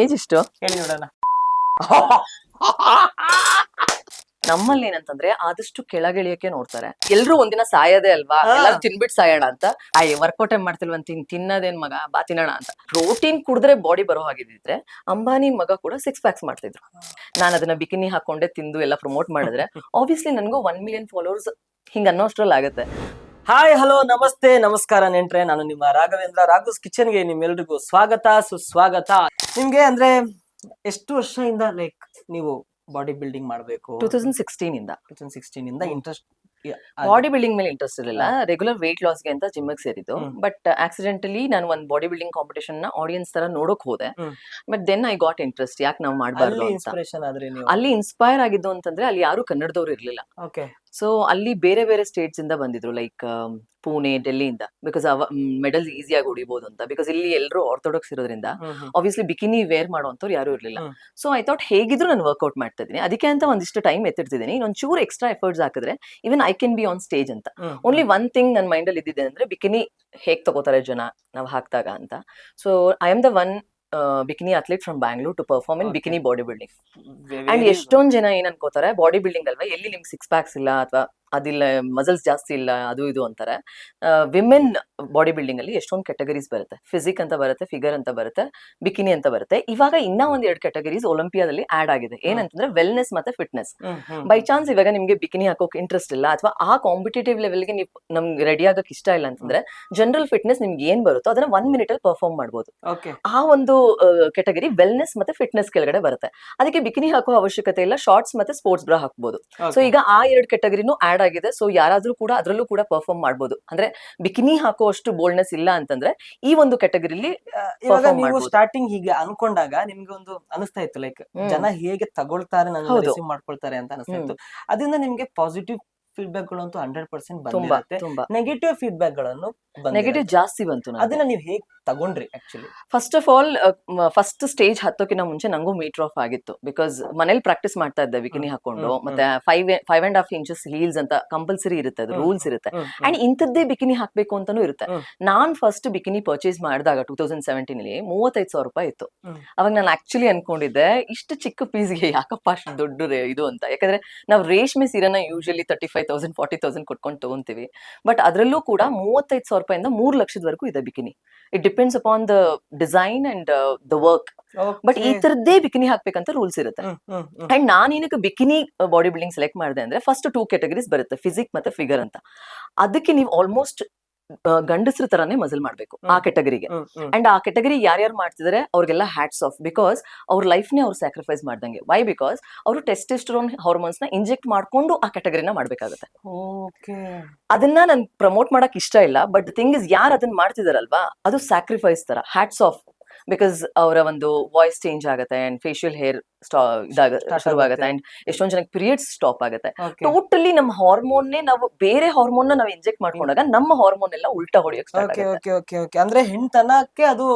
Age ಇಷ್ಟು ಹೇಳಿ ನೋಡೋಣ. ನಮ್ಮಲ್ಲಿ ಏನಂತಂದ್ರೆ ಆದಷ್ಟು ಕೆಳಗಿಳಿಯಕ್ಕೆ ನೋಡ್ತಾರೆ. ಎಲ್ರು ಒಂದಿನ ಸಾಯದೇ ಅಲ್ವಾ. ಎಲ್ಲರೂ ತಿನ್ಬಿಟ್ ಸಾಯೋಣ ಅಂತ? ಅಯ್ಯ ವರ್ಕೌಟ್ ಮಾಡ್ತಿಲ್ವ? ತಿನ್ ತಿನ್ನೋದೇನ್ ಮಗ? ಬಾ ತಿನ್ನೋಣ ಅಂತ. ಪ್ರೋಟೀನ್ ಕುಡಿದ್ರೆ ಬಾಡಿ ಬರೋ ಹಾಗಿದ್ರೆ ಅಂಬಾನಿ ಮಗ ಕೂಡ ಸಿಕ್ಸ್ ಪ್ಯಾಕ್ಸ್ ಮಾಡ್ತಿದ್ರು. ನಾನು ಅದನ್ನ ಬಿಕಿನಿ ಹಾಕೊಂಡೆ ತಿಂದು ಎಲ್ಲ ಪ್ರಮೋಟ್ ಮಾಡಿದ್ರೆ ಆಬ್ವಿಯಸ್ಲಿ ನನ್ಗೂ ಒನ್ ಮಿಲಿಯನ್ ಫಾಲೋವರ್ಸ್ ಹಿಂಗ ಅನ್ನೋಷ್ಟ್ರಲ್ಲಿ ಆಗುತ್ತೆ ಹಾಯ್ ಹಲೋ ನಮಸ್ತೆ ನಮಸ್ಕಾರ ನೆಂಟ್ರೆ ನಾನು ನಿಮ್ಮ ರಾಘವೇಂದ್ರ ರಾಘುಸ್ ಕಿಚನ್ಗೆ ನಿಮ್ಮೆಲ್ರಿಗೂ ಸ್ವಾಗತ ಸುಸ್ವಾಗತ. ನಿಮ್ಗೆ ಅಂದ್ರೆ ಎಷ್ಟು ವರ್ಷದಿಂದ ಲೈಕ್ ನೀವು ಬಾಡಿ ಬಿಲ್ಡಿಂಗ್ ಮಾಡಬೇಕು? ಟೂ ತೌಸಂಡ್ ಸಿಕ್ಸ್ಟೀನ್ ಇಂದ. ಟೂ ತೌಸಂಡ್ ಸಿಕ್ಸ್ಟೀನ್ ಇಂದ ಇಂಟ್ರೆಸ್ಟ್ ಬಾಡಿ ಬಿಲ್ಡಿಂಗ್ ಮೇಲೆ ಇಂಟ್ರೆಸ್ಟ್ ಇರಲಿಲ್ಲ. ರೆಗ್ಯುಲರ್ weight loss ಗೆ ಅಂತ ಜಿಮ್ಗೆ ಸೇರಿದ್ದು. ಬಟ್ ಆಕ್ಸಿಡೆಂಟಲಿ ನಾನು ಒಂದು ಬಾಡಿ ಬಿಲ್ಡಿಂಗ್ ಕಾಂಪಿಟೇಷನ್ನ ಆಡಿಯನ್ಸ್ ತರ ನೋಡಕ್ ಹೋದೆ. But then I got interest ಯಾಕೆ ನಾವು ಮಾಡಬಾರ್ದು ಅಲ್ಲಿ ಇನ್ಸ್ಪೈರ್ ಆಗಿದ್ದು ಅಂತಂದ್ರೆ ಅಲ್ಲಿ ಯಾರು ಕನ್ನಡದವ್ರು ಇರ್ಲಿಲ್ಲ. ಓಕೆ ಸೊ ಅಲ್ಲಿ ಬೇರೆ ಬೇರೆ ಸ್ಟೇಟ್ಸ್ ಇಂದ ಬಂದಿದ್ರು ಲೈಕ್ ಪುಣೆ ಡೆಲ್ಲಿಯಿಂದ. ಬಿಕಾಸ್ ಅವ ಮೆಡಲ್ಸ್ ಈಸಿಯಾಗಿ ಹೊಡಿಬಹುದು ಅಂತ. ಬಿಕಾಸ್ ಇಲ್ಲಿ ಎಲ್ಲರೂ ಆರ್ಥೋಡಾಕ್ಸ್ ಇರೋದ್ರಿಂದ ಆಬ್ವಿಯಸ್ಲಿ ಬಿಕಿನಿ ವೇರ್ ಮಾಡುವಂತವ್ರು ಯಾರು ಇರಲಿಲ್ಲ. ಸೊ ಐ ಥಾಟ್ ಹೇಗಿದ್ರು ನಾನು ವರ್ಕೌಟ್ ಮಾಡ್ತಾ ಇದ್ದೀನಿ. ಅದಕ್ಕೆ ಅಂತ ಒಂದಿಷ್ಟು ಟೈಮ್ ಎತ್ತಿರ್ತಿದ್ದೀನಿ ಇನ್ನೊಂದು ಚೂರು ಎಕ್ಸ್ಟ್ರಾ ಎಫರ್ಟ್ಸ್ ಹಾಕಿದ್ರೆ even I can be on stage ಅಂತ. ಓನ್ಲಿ ಒನ್ ಥಿಂಗ್ ನನ್ನ ಮೈಂಡಲ್ಲಿ ಇದ್ದಿದೆ ಅಂದ್ರೆ ಬಿಕಿನಿ ಹೇಗ್ ತಗೋತಾರೆ ಜನ ನಾವು ಹಾಕಿದಾಗ ಅಂತ. So I am the one bikini athlete from Bangalore to perform in. Bikini body building and ಎಷ್ಟೊಂದ್ ಜನ ಏನ್ ಅನ್ಕೋತಾರೆ ಬಾಡಿ ಬಿಲ್ಡಿಂಗ್ ಅಲ್ವಾ? ಎಲ್ಲಿ ನಿಮ್ಗೆ ಸಿಕ್ಸ್ ಪ್ಯಾಕ್ಸ್ ಇಲ್ಲ ಅಥವಾ ಅದಿಲ್ಲ ಮಸಲ್ಸ್ ಜಾಸ್ತಿ ಇಲ್ಲ ಅದು ಇದು ಅಂತಾರೆ. ವಿಮೆನ್ ಬಾಡಿ ಬಿಲ್ಡಿಂಗ್ ಅಲ್ಲಿ ಎಷ್ಟೊಂದು ಕೆಟಗರೀಸ್ ಬರುತ್ತೆ. ಫಿಸಿಕ್ ಅಂತ ಬರುತ್ತೆ ಫಿಗರ್ ಅಂತ ಬರುತ್ತೆ ಬಿಕಿನಿ ಅಂತ ಬರುತ್ತೆ. ಇವಾಗ ಇನ್ನ ಒಂದ್ ಎರಡು ಕೆಟಗರೀಸ್ ಒಲಿಂಪಿಯಾದಲ್ಲಿ ಆಡ್ ಆಗಿದೆ. ಏನಂತಂದ್ರೆ ವೆಲ್ನೆಸ್ ಮತ್ತೆ ಫಿಟ್ನೆಸ್ ಬೈ ಚಾನ್ಸ್ ಇವಾಗ ನಿಮ್ಗೆ ಬಿಕಿನಿ ಹಾಕೋಕೆ ಇಂಟ್ರೆಸ್ಟ್ ಇಲ್ಲ ಅಥವಾ ಆ ಕಾಂಪಿಟೇಟಿವ್ ಲೆವೆಲ್ಗೆ ನೀವು ನಮ್ಗೆ ರೆಡಿ ಆಗಕ್ ಇಷ್ಟ ಇಲ್ಲ ಅಂತಂದ್ರೆ ಜನರಲ್ ಫಿಟ್ನೆಸ್ ನಿಮ್ಗೆ ಏನ್ ಬರುತ್ತೋ ಅದನ್ನ ಒನ್ ಮಿನಿಟ್ ಅಲ್ಲಿ ಪರ್ಫಾರ್ಮ್ ಮಾಡ್ಬೋದು. ಆ ಒಂದು ಕೆಟಗರಿ ವೆಲ್ನೆಸ್ ಮತ್ತೆ ಫಿಟ್ನೆಸ್ ಕೆಳಗಡೆ ಬರುತ್ತೆ. ಅದಕ್ಕೆ ಬಿಕಿನಿ ಹಾಕೋ ಅವಶ್ಯಕತೆ ಇಲ್ಲ ಶಾರ್ಟ್ಸ್ ಮತ್ತೆ ಸ್ಪೋರ್ಟ್ಸ್ ಬ್ರಾ ಹಾಕ್ಬೋದು. ಸೊ ಈಗ ಆ ಎರಡು ಕೆಟಗರಿನೂ ಆಡ್ ಆಗಿದೆ. ಸೊ ಯಾರಾದರೂ ಕೂಡ ಅದರಲ್ಲೂ ಕೂಡ ಪರ್ಫಾರ್ಮ್ ಮಾಡ್ಬೋದು. ಅಂದ್ರೆ ಬಿಕಿನಿ ಹಾಕೋ ಅಷ್ಟು ಬೋಲ್ಡ್ನೆಸ್ ಇಲ್ಲ ಅಂತಂದ್ರೆ ಈ ಒಂದು ಕ್ಯಾಟಗರಿಲಿ ಇವಾಗ ನೀವು ಸ್ಟಾರ್ಟಿಂಗ್ ಹೀಗೆ ಅನ್ಕೊಂಡಾಗ ನಿಮ್ಗೆ ಒಂದು ಅನಿಸ್ತಾ ಇತ್ತು ಲೈಕ್ ಜನ ಹೇಗೆ ತಗೊಳ್ತಾರೆ. ಮಾಡ್ಕೊಳ್ತಾರೆ ಅಂತ ಅನಿಸ್ತಾ ಇತ್ತು. ಅದರಿಂದ ನಿಮ್ಗೆ ಪಾಸಿಟಿವ್ ಫೀಡ್ಬ್ಯಾಕ್ಗಳು ಅಂತೂ ಹಂಡ್ರೆಡ್ ಪರ್ಸೆಂಟ್ ಬಂದಿರುತ್ತೆ. ತುಂಬಾ. ನೆಗೆಟಿವ್ ಫೀಡ್ಬ್ಯಾಕ್ಗಳನ್ನು. ನೆಗೆಟಿವ್ ಜಾಸ್ತಿ ಬಂತು ಅದನ್ನ ನೀವು ಹೇಗ್ ತಗೊಂಡ್ರಿ actually first of all first stage ಹತ್ತೋಕಿನ ಮುಂಚೆ ನಂಗೂ ಮೀಟರ್ ಆಫ್ ಆಗಿತ್ತು. ಬಿಕಾಸ್ ಮನೇಲಿ ಪ್ರಾಕ್ಟೀಸ್ ಮಾಡ್ತಾ ಇದ್ದೆ ಬಿಕಿನಿ ಹಾಕೊಂಡು. ಮತ್ತೆ five five and half inches heels ಅಂತ ಕಂಪಲ್ಸರಿ ಇರುತ್ತೆ ಅದು ರೂಲ್ಸ್ ಇರುತ್ತೆ. ಅಂಡ್ ಇಂಥದ್ದೇ ಬಿಕಿನಿ ಹಾಕ್ಬೇಕು ಅಂತಾನೂ ಇರುತ್ತೆ. ನಾನ್ ಫಸ್ಟ್ ಬಿಕಿನಿ ಪರ್ಚೇಸ್ ಮಾಡಿದಾಗ ಟೂ ತೌಸಂಡ್ ಸೆವೆಂಟೀನ್ ಅಲ್ಲಿ ಮೂವತ್ತೈದು ಸಾವಿರ ರೂಪಾಯಿ ಇತ್ತು. ಅವಾಗ ನಾನು ಆಕ್ಚುಲಿ ಅನ್ಕೊಂಡಿದ್ದೆ ಇಷ್ಟು ಚಿಕ್ಕ ಪೀಸ್ಗೆ ಯಾಕಪ್ಪ ಅಷ್ಟು ದೊಡ್ಡ ಇದು ಅಂತ. ಯಾಕಂದ್ರೆ ನಾವು ರೇಷ್ಮೆ ಸೀರೆನ usually thirty five thousand forty thousand ಕೊಟ್ಕೊಂಡು ತಗೊಂತೀವಿ. ಬಟ್ ಅದರಲ್ಲೂ ಕೂಡ ಮೂವತ್ತೈದು ಸಾವಿರ ರೂಪಾಯಿಂದ ಮೂರು ಲಕ್ಷದವರೆಗೂ ಇದೆ bikini it depends upon the design and the work but ಈ ತರದ್ದೇ ಬಿಕಿನಿ ಹಾಕ್ಬೇಕಂತ ರೂಲ್ಸ್ ಇರುತ್ತೆ. ಅಂಡ್ ನಾನು ಏನಕ್ಕೆ ಬಿಕಿನಿ ಬಾಡಿ ಬಿಲ್ಡಿಂಗ್ ಸೆಲೆಕ್ಟ್ ಮಾಡಿದೆ ಅಂದ್ರೆ ಫಸ್ಟ್ ಟೂ ಕೆಟಗರೀಸ್ ಬರುತ್ತೆ ಫಿಸಿಕ್ ಮತ್ತೆ ಫಿಗರ್ ಅಂತ. ಅದಕ್ಕೆ ನೀವು ಆಲ್ಮೋಸ್ಟ್ ಗಂಡಸ್ರ ತರಾನೇ ಮಜಲ್ ಮಾಡ್ಬೇಕು ಆ. ಕೆಟಗರಿಗೆ ಅಂಡ್ ಆ ಕೆಟಗರಿ ಯಾರ್ಯಾರು ಮಾಡ್ತಿದಾರೆ ಅವ್ರಿಗೆಲ್ಲ ಹ್ಯಾಟ್ಸ್ ಆಫ್ ಬಿಕಾಸ್ ಅವ್ರ ಲೈಫ್ನೇ ಅವ್ರು ಸ್ಯಾಕ್ರಿಫೈಸ್ ಮಾಡ್ದಂಗೆ. ವೈ ಬಿಕಾಸ್ ಅವರು ಟೆಸ್ಟೆಸ್ಟ್ರೋನ್ ಹಾರ್ಮೋನ್ಸ್ನ ಇಂಜೆಕ್ಟ್ ಮಾಡ್ಕೊಂಡು ಆ ಕೆಟಗರಿನ ಮಾಡ್ಬೇಕಾಗುತ್ತೆ. ಅದನ್ನ ನನ್ ಪ್ರಮೋಟ್ ಮಾಡಕ್ ಇಷ್ಟ ಇಲ್ಲ ಬಟ್ ಥಿಂಗ್ ಇಸ್ ಯಾರು ಅದನ್ನ ಮಾಡ್ತಿದಾರಲ್ವಾ ಅದು ಸ್ಯಾಕ್ರಿಫೈಸ್ ತರ ಹ್ಯಾಟ್ಸ್ ಆಫ್ ಬಿಕಾಸ್ ಅವರ ಒಂದು ವಾಯ್ಸ್ ಚೇಂಜ್ ಆಗುತ್ತೆ ಅಂಡ್ ಫೇಶಿಯಲ್ ಹೇರ್ ಶುರುವಾಗುತ್ತೆ ಆಗುತ್ತೆ. ಅಂಡ್ ಎಷ್ಟೊಂದ್ ಜನಕ್ಕೆ ಪೀರಿಯಡ್ಸ್ ಸ್ಟಾಪ್ ಆಗುತ್ತೆ. ಟೋಟಲಿ ನಮ್ಮ ಹಾರ್ಮೋನ್ ನಾವು ಬೇರೆ ಹಾರ್ಮೋನ್ ನಾವು ಇಂಜೆಕ್ಟ್ ಮಾಡ್ಕೊಂಡಾಗ ನಮ್ಮ ಹಾರ್ಮೋನ್ ಎಲ್ಲ ಉಲ್ಟಾ ಹೊಡೆಯೋಕೆ ಅಂದ್ರೆ ಹೆಣ್ತನಕ್ಕೆ ಅದು